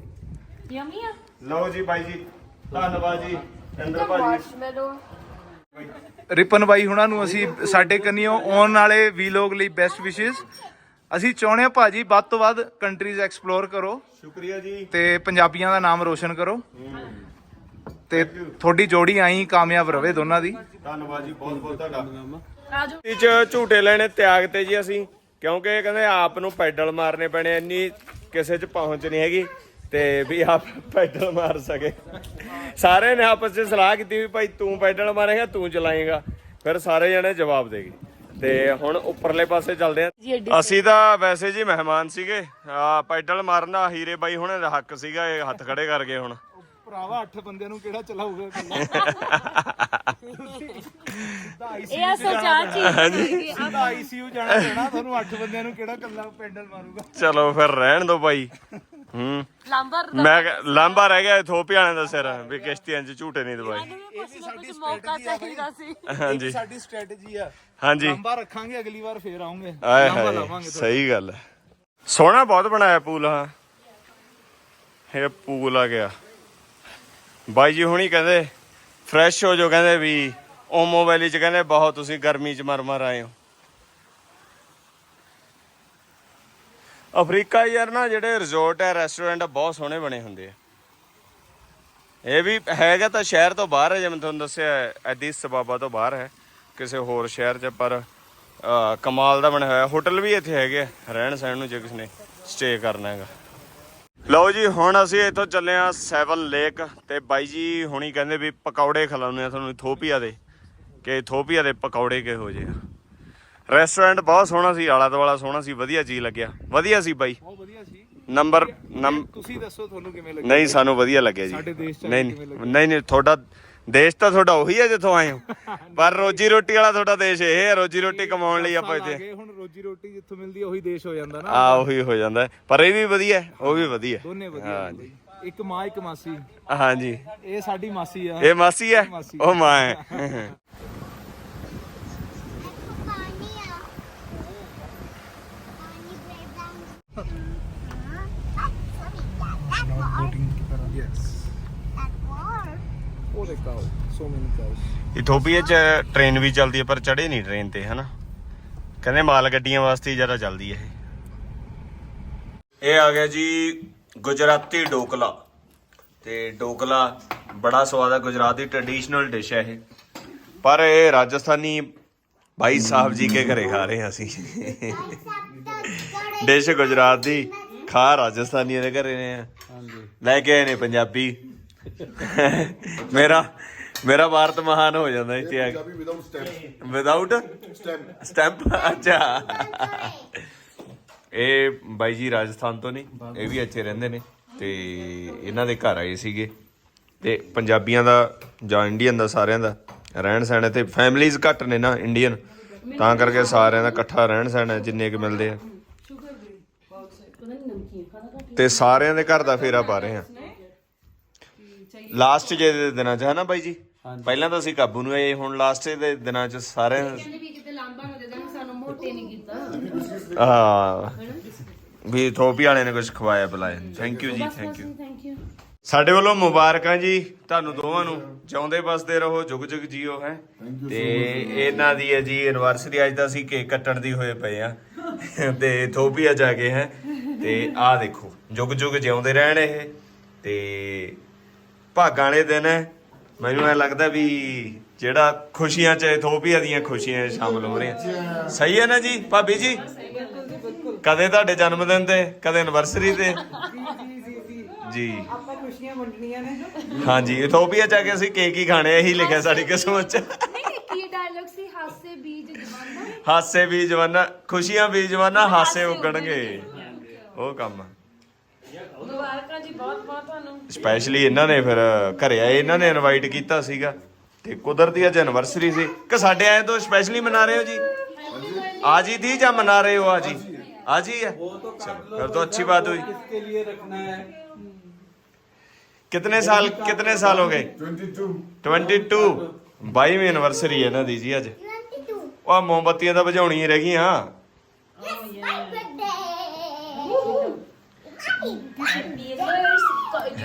ਯਮੀ ਆ। ਲਓ ਜੀ ਬਾਈ ਜੀ ਧੰਨਵਾਦ ਜੀ। ਇੰਦਰ ਭਾਜੀ। ਰਿਪਨ ਬਾਈ ਹੁਣਾਂ ਨੂੰ ਅਸੀਂ ਸਾਡੇ ਕੰਨਿਓ ਆਉਣ ਵਾਲੇ ਵੀਲੋਗ ਲਈ ਬੈਸਟ ਵਿਸ਼ੇਸ ਅਸੀਂ ਚਾਹੁੰਦੇ ਹਾਂ ਭਾਜੀ ਵੱਧ ਤੋਂ ਵੱਧ ਕੰਟਰੀਜ਼ ਐਕਸਪਲੋਰ ਕਰੋ ਸ਼ੁਕਰੀਆ ਜੀ। ਤੇ ਪੰਜਾਬੀਆਂ ਦਾ ਨਾਮ ਰੋਸ਼ਨ ਕਰੋ। ਤੇ ਤੁਹਾਡੀ ਜੋੜੀ ਆਈ ਕਾਮਯਾਬ ਰਵੇ ਦੋਨਾਂ ਦੀ। ਧੰਨਵਾਦ ਜੀ ਬਹੁਤ ਬਹੁਤ ਤੁਹਾਡਾ। ਆਜੋ ਇਹ ਚ ਝੂਟੇ ਲੈਣੇ ਤਿਆਗ ਤੇ ਜੀ ਅਸੀਂ ਕਿਉਂਕਿ ਇਹ ਕਹਿੰਦੇ ਆਪ ਨੂੰ ਪੈਡਲ ਮਾਰਨੇ ਪੈਣੇ ਇੰਨੀ ਕਿਸੇ ਚ ਪਹੁੰਚ ਨਹੀਂ ਹੈਗੀ ਤੇ ਵੀ ਆਪ ਪੈਡਲ ਮਾਰ ਸਕੇ। ਸਾਰੇ ਨੇ ਆਪਸ ਵਿੱਚ ਸਲਾਹ ਕੀਤੀ ਵੀ ਭਾਈ ਤੂੰ ਪੈਡਲ ਮਾਰੇਗਾ ਤੂੰ ਚਲਾਏਗਾ। ਫਿਰ ਸਾਰੇ ਜਣੇ ਜਵਾਬ ਦੇ ਗਏ। ਤੇ ਹੁਣ ਉੱਪਰਲੇ ਪਾਸੇ ਚੱਲਦੇ ਆ। ਅਸੀਂ ਤਾਂ ਵੈਸੇ ਜੀ ਮਹਿਮਾਨ ਸੀਗੇ। ਆ ਪੈਡਲ ਮਾਰਨਾ ਹੀਰੇ ਬਾਈ ਹੁਣੇ ਦਾ ਹੱਕ ਸੀਗਾ ਇਹ ਹੱਥ ਖੜੇ ਕਰ ਗਏ ਹੁਣ। ਭਰਾਵਾ 8 ਬੰਦਿਆਂ ਨੂੰ ਕਿਹੜਾ ਚਲਾਊਗਾ? ਇਹ ਆ ਸੋਚਾ ਚੀਜ਼ ਸਿੱਧਾ ਆਈਸੀਯੂ ਜਾਣਾ ਪੈਣਾ ਤੁਹਾਨੂੰ 8 ਬੰਦਿਆਂ ਨੂੰ ਕਿਹੜਾ ਕੱਲਾ ਪੈਡਲ ਮਾਰੂਗਾ? ਚਲੋ ਫਿਰ ਰਹਿਣ ਦੋ ਬਾਈ ਹੂੰ। ਲੰਬਰ ਮੈਂ ਲਾਂਬਾ ਰਹਿ ਗਿਆ ਥੋਪਿਆਣੇ ਦਾ ਸਿਰ ਵੀ ਕਿਸ਼ਤੀਆਂ 'ਚ ਝੂਟੇ ਨਹੀਂ ਦਵਾਈ ਕੁਝ ਨਾ ਕੁਝ ਮੌਕਾ ਚਾਹੀਦਾ ਸੀ। ਹਾਂਜੀ। ਸਾਡੀ ਸਟ੍ਰੈਟਜੀ ਆ। ਹਾਂਜੀ। ਲੰਬਾ ਰੱਖਾਂਗੇ ਅਗਲੀ ਵਾਰ ਫੇਰ ਆਉਂਗੇ। ਲੰਬਾ ਲਾਵਾਂਗੇ ਸਹੀ ਗੱਲ ਹੈ। ਸੋਹਣਾ ਬਹੁਤ ਬਣਾਇਆ ਪੂਲ ਹਾਂ। ਇਹ ਪੂਲ ਆ ਗਿਆ। ਬਾਈ ਜੀ ਹੁਣੀ ਕਹਿੰਦੇ ਫਰੈਸ਼ ਹੋ ਜਾਓ ਕਹਿੰਦੇ ਵੀ ਓਮੋ ਵੈਲੀ ਚ ਕਹਿੰਦੇ ਬਹੁਤ ਤੁਸੀਂ ਗਰਮੀ ਚ ਮਰ ਮਰ ਆਏ ਹੋ। ਅਫਰੀਕਾ ਯਾਰ ਨਾ ਜਿਹੜੇ ਰਿਜ਼ੋਰਟ ਹੈ ਰੈਸਟੋਰੈਂਟ ਬਹੁਤ ਸੋਹਣੇ ਬਣੇ ਹੁੰਦੇ ਆ। ਇਹ ਵੀ ਹੈਗਾ ਤਾਂ ਸ਼ਹਿਰ ਤੋਂ ਬਾਹਰ ਹੈ ਜਿਵੇਂ ਤੁਹਾਨੂੰ ਦੱਸਿਆ ਐਡੀਸ ਅਬਾਬਾ ਤੋਂ ਬਾਹਰ ਹੈ ਕਿਸੇ ਹੋਰ ਸ਼ਹਿਰ 'ਚ ਪਰ ਕਮਾਲ ਦਾ ਬਣਿਆ ਹੋਇਆ। ਹੋਟਲ ਵੀ ਇੱਥੇ ਹੈਗੇ ਆ, ਰਹਿਣ ਸਹਿਣ ਨੂੰ ਜੇ ਕਿਸੇ ਨੇ ਸਟੇ ਕਰਨਾ ਹੈਗਾ। ਲਓ ਜੀ ਹੁਣ ਅਸੀਂ ਇੱਥੋਂ ਚੱਲੇ ਆ ਸੈਵਨ ਲੇਕ ਤੇ ਬਾਈ ਜੀ ਹੁਣੀ ਕਹਿੰਦੇ ਵੀ ਪਕੌੜੇ ਖਿਲਾਉਂਦੇ ਆ ਤੁਹਾਨੂੰ ਇਥੋਪੀਆ ਦੇ ਕਿ ਇਥੋਪੀਆ ਦੇ ਪਕੌੜੇ ਕਿਹੋ ਜਿਹੇ ਆ। ਰੈਸਟੋਰੈਂਟ ਬਹੁਤ ਸੋਹਣਾ ਸੀ ਆਲਾ ਦੁਆਲਾ ਸੋਹਣਾ ਸੀ ਵਧੀਆ ਜੀ ਲੱਗਿਆ। ਵਧੀਆ ਸੀ ਬਾਈ। ਬਹੁਤ ਵਧੀਆ ਸੀ। ਨੰਬਰ ਨੰਬ ਤੁਸੀਂ ਦੱਸੋ ਤੁਹਾਨੂੰ ਕਿਵੇਂ ਲੱਗਿਆ? ਨਹੀਂ ਸਾਨੂੰ ਵਧੀਆ ਲੱਗਿਆ ਜੀ। ਸਾਡੇ ਦੇਸ਼ 'ਚ ਨਹੀਂ? ਨਹੀਂ ਨਹੀਂ ਤੁਹਾਡਾ ਦੇਸ਼ ਤਾਂ ਤੁਹਾਡਾ ਉਹੀ ਹੈ ਜਿੱਥੋਂ ਆਏ ਹੋ। ਪਰ ਰੋਜੀ ਰੋਟੀ ਵਾਲਾ ਤੁਹਾਡਾ ਦੇਸ਼ ਇਹ ਹੈ ਰੋਜੀ ਰੋਟੀ ਕਮਾਉਣ ਲਈ ਆਪਾਂ ਇੱਥੇ ਗਏ, ਹੁਣ ਰੋਜੀ ਰੋਟੀ ਜਿੱਥੋਂ ਮਿਲਦੀ ਹੈ ਉਹੀ ਦੇਸ਼ ਹੋ ਜਾਂਦਾ ਨਾ। ਆ ਉਹੀ ਹੋ ਜਾਂਦਾ। ਪਰ ਇਹ ਵੀ ਵਧੀਆ ਹੈ, ਉਹ ਵੀ ਵਧੀਆ ਹੈ। ਦੋਨੇ ਵਧੀਆ। ਇੱਕ ਮਾਂ ਇੱਕ ਮਾਸੀ। ਹਾਂਜੀ ਇਹ ਸਾਡੀ ਮਾਸੀ ਆ। ਇਹ ਮਾਸੀ ਹੈ। ਉਹ ਮਾਂ ਹੈ। ਸੋ ਮੈਨੀ ਕਾਉਸ ਇਥੋਪੀਆ ਚ ਟ੍ਰੇਨ ਵੀ ਚੱਲਦੀ ਹੈ ਪਰ ਚੜੇ ਨਹੀਂ ਟ੍ਰੇਨ ਤੇ ਹਨਾ? ਕਹਿੰਦੇ ਮਾਲ ਗੱਡੀਆਂ ਵਾਸਤੇ ਹੀ ਜ਼ਿਆਦਾ ਚੱਲਦੀ ਹੈ ਇਹ। ਇਹ ਆ ਗਿਆ ਜੀ ਗੁਜਰਾਤੀ ਡੋਕਲਾ। ਤੇ ਡੋਕਲਾ ਬੜਾ ਸਵਾਦ ਹੈ ਗੁਜਰਾਤ ਦੀ ਟ੍ਰੈਡੀਸ਼ਨਲ ਡਿਸ਼ ਹੈ ਇਹ। ਪਰ ਇਹ ਰਾਜਸਥਾਨੀ ਭਾਈ ਸਾਹਿਬ ਜੀ ਕੇ ਘਰੇ ਖਾ ਰਹੇ ਹਾਂ ਅਸੀਂ। ਡਿਸ਼ ਗੁਜਰਾਤ ਦੀ ਖਾ ਰਾਜਸਥਾਨੀਆਂ ਦੇ ਘਰੇ ਨੇ ਹਾਂਜੀ। ਲੈ ਕੇ ਆਏ ਨੇ ਪੰਜਾਬੀ। ਮੇਰਾ ਮੇਰਾ ਭਾਰਤ ਮਹਾਨ ਹੋ ਜਾਂਦਾ ਇੱਥੇ ਆ stamp. ਵਿਦਆਊਟ. ਸਟੈਂਪ ਅੱਛਾ। ਇਹ ਬਾਈ ਜੀ ਰਾਜਸਥਾਨ ਤੋਂ ਨੇ ਇਹ ਵੀ ਇੱਥੇ ਰਹਿੰਦੇ ਨੇ ਤੇ ਇਹਨਾਂ ਦੇ ਘਰ ਆਏ ਸੀਗੇ ਤੇ ਪੰਜਾਬੀਆਂ ਦਾ ਜਾਂ ਇੰਡੀਅਨ ਦਾ ਸਾਰਿਆਂ ਦਾ ਰਹਿਣ ਸਹਿਣ ਤੇ ਫੈਮਿਲੀਜ਼ ਘੱਟ ਨੇ ਨਾ ਇੰਡੀਅਨ ਤਾਂ ਕਰਕੇ ਸਾਰਿਆਂ ਦਾ ਇਕੱਠਾ ਰਹਿਣ ਸਹਿਣ ਹੈ ਜਿੰਨੇ ਕੁ ਮਿਲਦੇ ਆ। ਤੇ ਸਾਰਿਆਂ ਦੇ ਘਰ ਦਾ ਫੇਰਾ ਪਾ ਰਹੇ ਆ। ਲਾਸਟ ਜੇ ਦੇ ਦਿਨਾਂ 'ਚ ਹੈ ਨਾ ਬਾਈ ਜੀ? ਪਹਿਲਾਂ ਤਾਂ ਅਸੀਂ ਕਾਬੂ ਨੂੰ ਆਏ ਹੁਣ ਲਾਸਟ ਦੇ ਦਿਨਾਂ 'ਚ ਸਾਰਿਆਂ ਵੀ ਕਿਤੇ ਲਾਂਬਾ ਨੂੰ ਦੇ ਦੇਣ ਸਾਨੂੰ ਮੋਟੇ ਨਹੀਂ ਕੀਤਾ। ਹਾਂ। ਵੀ ਥੋਪੀ ਵਾਲੇ ਨੇ ਕੁਝ ਖਵਾਇਆ ਪਿਲਾਇਆ। ਥੈਂਕ ਯੂ ਜੀ ਥੈਂਕ ਯੂ ਥੈਂਕ ਯੂ ਸਾਡੇ ਵੱਲੋਂ ਮੁਬਾਰਕਾਂ ਜੀ ਤੁਹਾਨੂੰ ਦੋਵਾਂ ਨੂੰ। ਜਿਉਂਦੇ ਬਸਦੇ ਰਹੋ ਜੁਗ ਜੁਗ ਜੀਓ ਹੈ। ਤੇ ਇਹਨਾਂ ਦੀ ਹੈ ਜੀ ਐਨਵਰਸਰੀ ਅੱਜ ਤਾਂ ਅਸੀਂ ਕੇਕ ਕੱਟਣ ਦੀ ਹੋਏ ਪਏ ਆ। ਤੇ ਥੋਪੀਆ ਜਾ ਕੇ ਹੈ। ਤੇ ਆਹ ਦੇਖੋ ਜੁਗ ਜੁਗ ਜਿਉਂਦੇ ਰਹਿਣ ਇਹ। ਤੇ ਭਾਗਾਂ ਵਾਲੇ ਦਿਨ ਹੈ ਮੈਨੂੰ ਐ ਲੱਗਦਾ ਵੀ ਜਿਹੜਾ ਖੁਸ਼ੀਆਂ ਚ ਇਥੋਪੀਆ ਦੀਆਂ ਖੁਸ਼ੀਆਂ 'ਚ ਸ਼ਾਮਲ ਹੋ ਰਹੀਆਂ। ਸਹੀ ਹੈ ਨਾ ਜੀ? ਭਾਬੀ ਜੀ? ਕਦੇ ਤੁਹਾਡੇ ਜਨਮ ਦਿਨ ਤੇ ਕਦੇ ਐਨਵਰਸਰੀ ਤੇ? ਜੀ। ਆਪਾਂ ਖੁਸ਼ੀਆਂ ਵੰਡਣੀਆਂ ਨੇ ਹਾਂਜੀ ਇਥੋਪੀਆ ਚ ਆ ਕੇ ਅਸੀਂ ਕੇਕ ਹੀ ਖਾਣੇ ਇਹੀ ਲਿਖਿਆ ਸਾਡੀ ਕਿਸਮਤ ਚ। ਨਹੀਂ ਕੀ ਡਾਇਲੌਗ ਸੀ? ਹਾਸੇ ਬੀਜ ਜਵਾਨਾ? ਹਾਸੇ ਵੀ ਜਵਾਨਾ ਖੁਸ਼ੀਆਂ ਵੀ ਜਵਾਨਾ ਹਾਸੇ ਉੱਗਣਗੇ। ਉਹ ਕੰਮ ਮੁਬਾਰਕਾਂ ਜੀ ਬਹੁਤ ਬਹੁਤ ਤੁਹਾਨੂੰ ਸਪੈਸ਼ਲੀ ਇਹਨਾਂ ਨੇ ਫਿਰ ਘਰੇ ਆਏ ਇਹਨਾਂ ਨੇ ਇਨਵਾਈਟ ਕੀਤਾ ਸੀਗਾ ਤੇ ਕੁਦਰਤੀ ਅੱਜ ਐਨਵਰਸਰੀ ਸੀ ਕਿ ਸਾਡੇ ਆਏ ਤੋਂ ਸਪੈਸ਼ਲੀ ਮਨਾ ਰਹੇ ਹੋ ਜੀ आज ही थी या मना रहे हो आज ही आज ही है चलो फिर तो अच्छी बात हुई किसके लिए रखना है कितने साल कितने साल हो गए 22. 22 22ਵੀਂ ਐਨਵਰਸਰੀ ਹੈ ਇਹਨਾਂ ਦੀ ਜੀ ਅੱਜ ਉਹ ਮੋਮਬੱਤੀਆਂ ਤਾਂ ਬੁਝਾਉਣੀਆਂ ਰਹਿ ਗਈਆਂ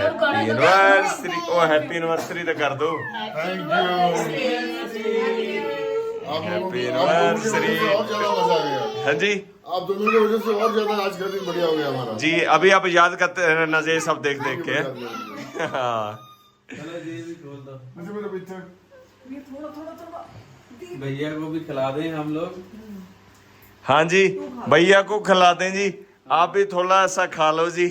ਐਨਵਰਸਰੀ ਉਹ ਹੈਪੀ ਐਨਵਰਸਰੀ ਤਾਂ ਕਰ ਦੋ Thank you. आप लोगों Happy की- आप लोगों की वजह anniversary. से और ज्यादा मजा आ गया ਹਾਂਜੀ आप दोनों की वजह से और ज्यादा आज का दिन बढ़िया हो गया हमारा जी अभी आप याद करते रहना ये सब देख देख के हाँ चलो जी भी खोल दो मुझे मेरा पिक्चर भैया को भी खिला दें हम लोग हाँ जी भैया को खिला दें जी ਆਪ ਵੀ ਥੋੜਾ ਐਸਾ ਖਾ ਲਓ ਜੀ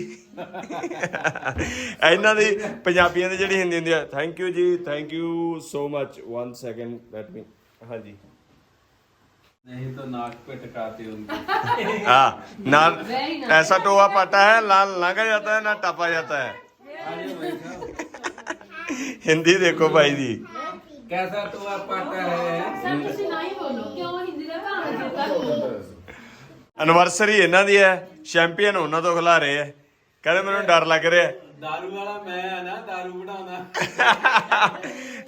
ਇਹਨਾਂ ਦੀ ਪੰਜਾਬੀਆਂ ਦੀ ਜਿਹੜੀ ਹਿੰਦੀ ਹੁੰਦੀ ਆ thank you ji thank you so much 1 second let me ਹਾਂਜੀ नहीं तो नाक पे टकाते उनके हाँ ना ऐसा टोआ पाटा है लाल लांगा जाता है ना टापा जाता है हिंदी देखो भाई जी कैसा टोआ पाटा है ਸਰ ਤੁਸੀਂ ਨਹੀਂ ਬੋਲੋ ਕਿਉਂ ਹਿੰਦੀ ਦਾ ਕਹਾਣਾ ਦਿੱਤਾ ਐਨਵਰਸਰੀ ਇਹਨਾਂ ਦੀ ਹੈ ਚੈਂਪੀਅਨ ਉਹਨਾਂ ਤੋਂ ਖਿਲਾ ਰਹੇ ਆ। ਕਹਿੰਦੇ ਮੈਨੂੰ ਡਰ ਲੱਗ ਰਿਹਾ। ਦਾਰੂ ਵਾਲਾ ਮੈਂ ਆ ਨਾ ਦਾਰੂ ਬਣਾਉਣਾ।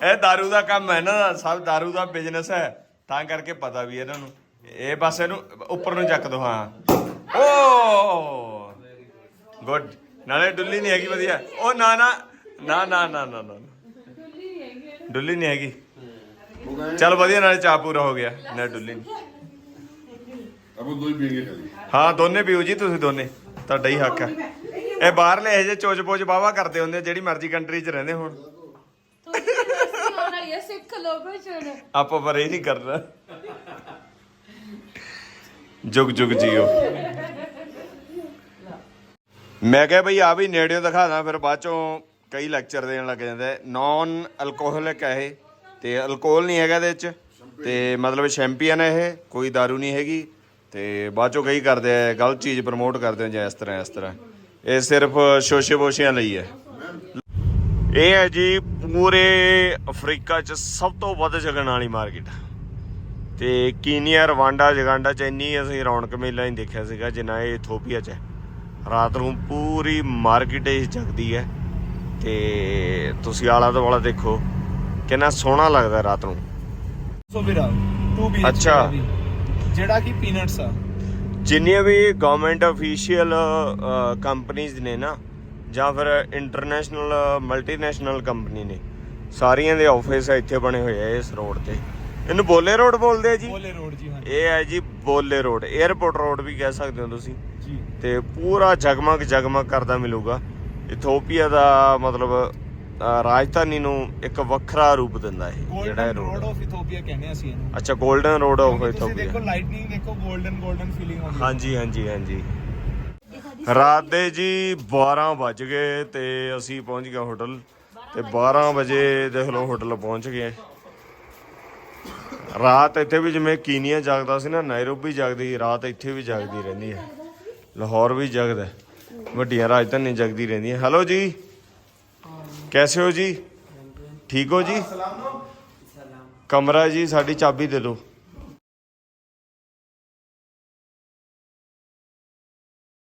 ਇਹ ਦਾਰੂ ਦਾ ਕੰਮ ਹੈ ਨਾ ਸਭ ਦਾਰੂ ਦਾ ਬਿਜ਼ਨਸ ਹੈ। ਤਾਂ ਕਰਕੇ ਪਤਾ ਵੀ ਇਹਨਾਂ ਨੂੰ। ਇਹ ਬਸ ਇਹਨੂੰ ਉੱਪਰ ਨੂੰ ਚੱਕ ਦੋ ਹਾਂ। ਓ! ਗੁੱਡ ਨਾਲੇ ਡੁੱਲੀ ਨਹੀਂ ਹੈਗੀ ਵਧੀਆ। ਉਹ ਨਾ ਨਾ। ਨਾ ਨਾ ਨਾ ਨਾ ਨਾ। ਡੁੱਲੀ ਨਹੀਂ ਹੈਗੀ। ਚਲ ਵਧੀਆ ਨਾਲੇ ਚਾਹ ਪੂਰਾ ਹੋ ਗਿਆ। ਨਾ ਡੁੱਲੀ ਨਹੀਂ। ਅਬ ਦੋ ਹੀ ਪੀਂਗੇ ਖਾਲੀ ਹਾਂ, ਦੋਨੇ ਪੀਓ ਜੀ, ਤੁਸੀਂ ਦੋਨੇ। ਤੁਹਾਡਾ ਹੀ ਹੱਕ ਹੈ ਇਹ ਬਾਹਰਲੇ ਇਹ ਜੇ ਚੋਚ ਪੋਚ ਬਾਵਾ ਕਰਦੇ ਹੁੰਦੇ ਜਿਹੜੀ ਮਰਜ਼ੀ ਕੰਟਰੀ 'ਚ ਰਹਿੰਦੇ ਹੋਣ। ਆਪਾਂ ਪਰ ਇਹ ਨਹੀਂ ਕਰਨਾ। ਜੁਗ ਜੁਗ ਜੀਓ। ਮੈਂ ਕਿਹਾ ਬਈ ਆ ਵੀ ਨੇੜਿਓਂ ਦਿਖਾਦਾ ਫਿਰ ਬਾਅਦ ਚੋਂ ਕਈ ਲੈਕਚਰ ਦੇਣ ਲੱਗ ਜਾਂਦੇ ਨਾਨ ਅਲਕੋਹਲਿਕ ਹੈ ਇਹ, ਤੇ ਅਲਕੋਹਲ ਨਹੀਂ ਹੈਗਾ ਇਹਦੇ ਵਿੱਚ ਤੇ ਮਤਲਬ ਸ਼ੈਂਪੀਅਨ ਹੈ ਇਹ, ਕੋਈ दारू ਨਹੀਂ ਹੈਗੀ। ਤੇ ਬਾਅਦ ਚੋਂ ਕਈ ਕਰਦੇ ਆ ਗਲਤ ਚੀਜ਼ ਪ੍ਰਮੋਟ ਕਰਦੇ ਆ ਜਾਂ ਇਸ ਤਰ੍ਹਾਂ ਇਸ ਤਰ੍ਹਾਂ। ਇਹ ਸਿਰਫ ਸ਼ੋਸ਼ੇ ਬੋਸ਼ਿਆਂ ਲਈ ਹੈ। ਇਹ ਹੈ ਜੀ ਪੂਰੇ ਅਫਰੀਕਾ 'ਚ ਸਭ ਤੋਂ ਵੱਧ ਜਗਣ ਵਾਲੀ ਮਾਰਕੀਟ ਤੇ ਕੀਨੀਆ ਰਵਾਂਡਾ ਜਗਾਂਡਾ 'ਚ ਇੰਨੀ ਅਸੀਂ ਰੌਣਕ ਮੇਲਾ ਨਹੀਂ ਦੇਖਿਆ ਸੀਗਾ ਜਿੰਨਾ ਇਹ ਇਥੋਪੀਆ 'ਚ ਹੈ। ਰਾਤ ਨੂੰ ਪੂਰੀ ਮਾਰਕੀਟ ਇਹ ਜਗਦੀ ਹੈ। ਤੇ ਤੁਸੀਂ ਆਲਾ ਦੁਆਲਾ ਦੇਖੋ ਕਿੰਨਾ ਸੋਹਣਾ ਲੱਗਦਾ ਰਾਤ ਨੂੰ। ਸੋ ਵੀਰਾ 2 ਬੀ ਅੱਛਾ। ਜਿਹੜਾ ਕਿ ਪੀਨਟਸ ਆ। ਜਿੰਨੀਆਂ ਵੀ ਗਵਰਨਮੈਂਟ ਅਫੀਸ਼ੀਅਲ ਕੰਪਨੀਆਂ ਨੇ ਨਾ ਜਾਂ ਫਿਰ ਇੰਟਰਨੈਸ਼ਨਲ ਮਲਟੀਨੈਸ਼ਨਲ ਕੰਪਨੀ ਨੇ ਸਾਰੀਆਂ ਦੇ ਆਫਿਸ ਇੱਥੇ ਬਣੇ ਹੋਏ ਆ ਇਸ ਰੋਡ ਤੇ। ਇਹਨੂੰ ਬੋਲੇ ਰੋਡ ਬੋਲਦੇ ਆ ਜੀ? ਬੋਲੇ ਰੋਡ ਜੀ ਹਾਂ ਇਹ ਹੈ ਜੀ ਬੋਲੇ ਰੋਡ 에어ਪੋਰਟ ਰੋਡ ਵੀ ਕਹਿ ਸਕਦੇ ਹੋ ਤੁਸੀਂ। ਜੀ। ਤੇ ਪੂਰਾ ਜਗਮਗ ਜਗਮਗ ਕਰਦਾ ਮਿਲੂਗਾ। ਇਥੋਪੀਆ ਦਾ ਮਤਲਬ ਰਾਜਧਾਨੀ ਨੂੰ ਇੱਕ ਵੱਖਰਾ ਰੂਪ ਦਿੰਦਾ ਇਹ ਜਿਹੜਾ ਇਹ ਰੋਡ ਆਫ ਇਥੋਪੀਆ ਕਹਿੰਦੇ ਅਸੀਂ ਇਹਨੂੰ। ਅੱਛਾ 골ਡਨ ਰੋਡ ਆਫ ਇਥੋਪੀਆ ਦੇਖੋ ਲਾਈਟਨਿੰਗ ਦੇਖੋ 골ਡਨ 골ਡਨ ਫੀਲਿੰਗ ਆਉਂਦੀ ਹਾਂਜੀ ਹਾਂਜੀ। ਹਾਂਜੀ ਰਾਤ ਦੇ ਜੀ 12 ਵਜ ਗਏ ਤੇ ਅਸੀਂ ਪਹੁੰਚ ਗਏ ਹੋਟਲ। ਤੇ 12 ਵਜੇ ਦੇਖ ਲਓ ਹੋਟਲ ਪਹੁੰਚ ਗਏ। ਰਾਤ ਇੱਥੇ ਵੀ ਜਿਵੇਂ ਕੀਨੀਆ ਜਾਗਦਾ ਸੀ ਨਾ ਨਾਇਰੋਬੀ ਜਾਗਦੀ ਰਾਤ ਇੱਥੇ ਵੀ ਜਾਗਦੀ ਰਹਿੰਦੀ ਹੈ। ਲਾਹੌਰ ਵੀ ਜਾਗਦਾ ਵੱਡੀਆਂ ਰਾਜਧਾਨੀਆਂ ਜਗਦੀ ਰਹਿੰਦੀਆਂ ਹੈਲੋ ਜੀ। ਕੈਸੇ ਹੋ ਜੀ? ਠੀਕ ਹੋ ਜੀ? ਕਮਰਾ ਜੀ ਸਾਡੀ ਚਾਬੀ ਦੇ ਦਿਓ।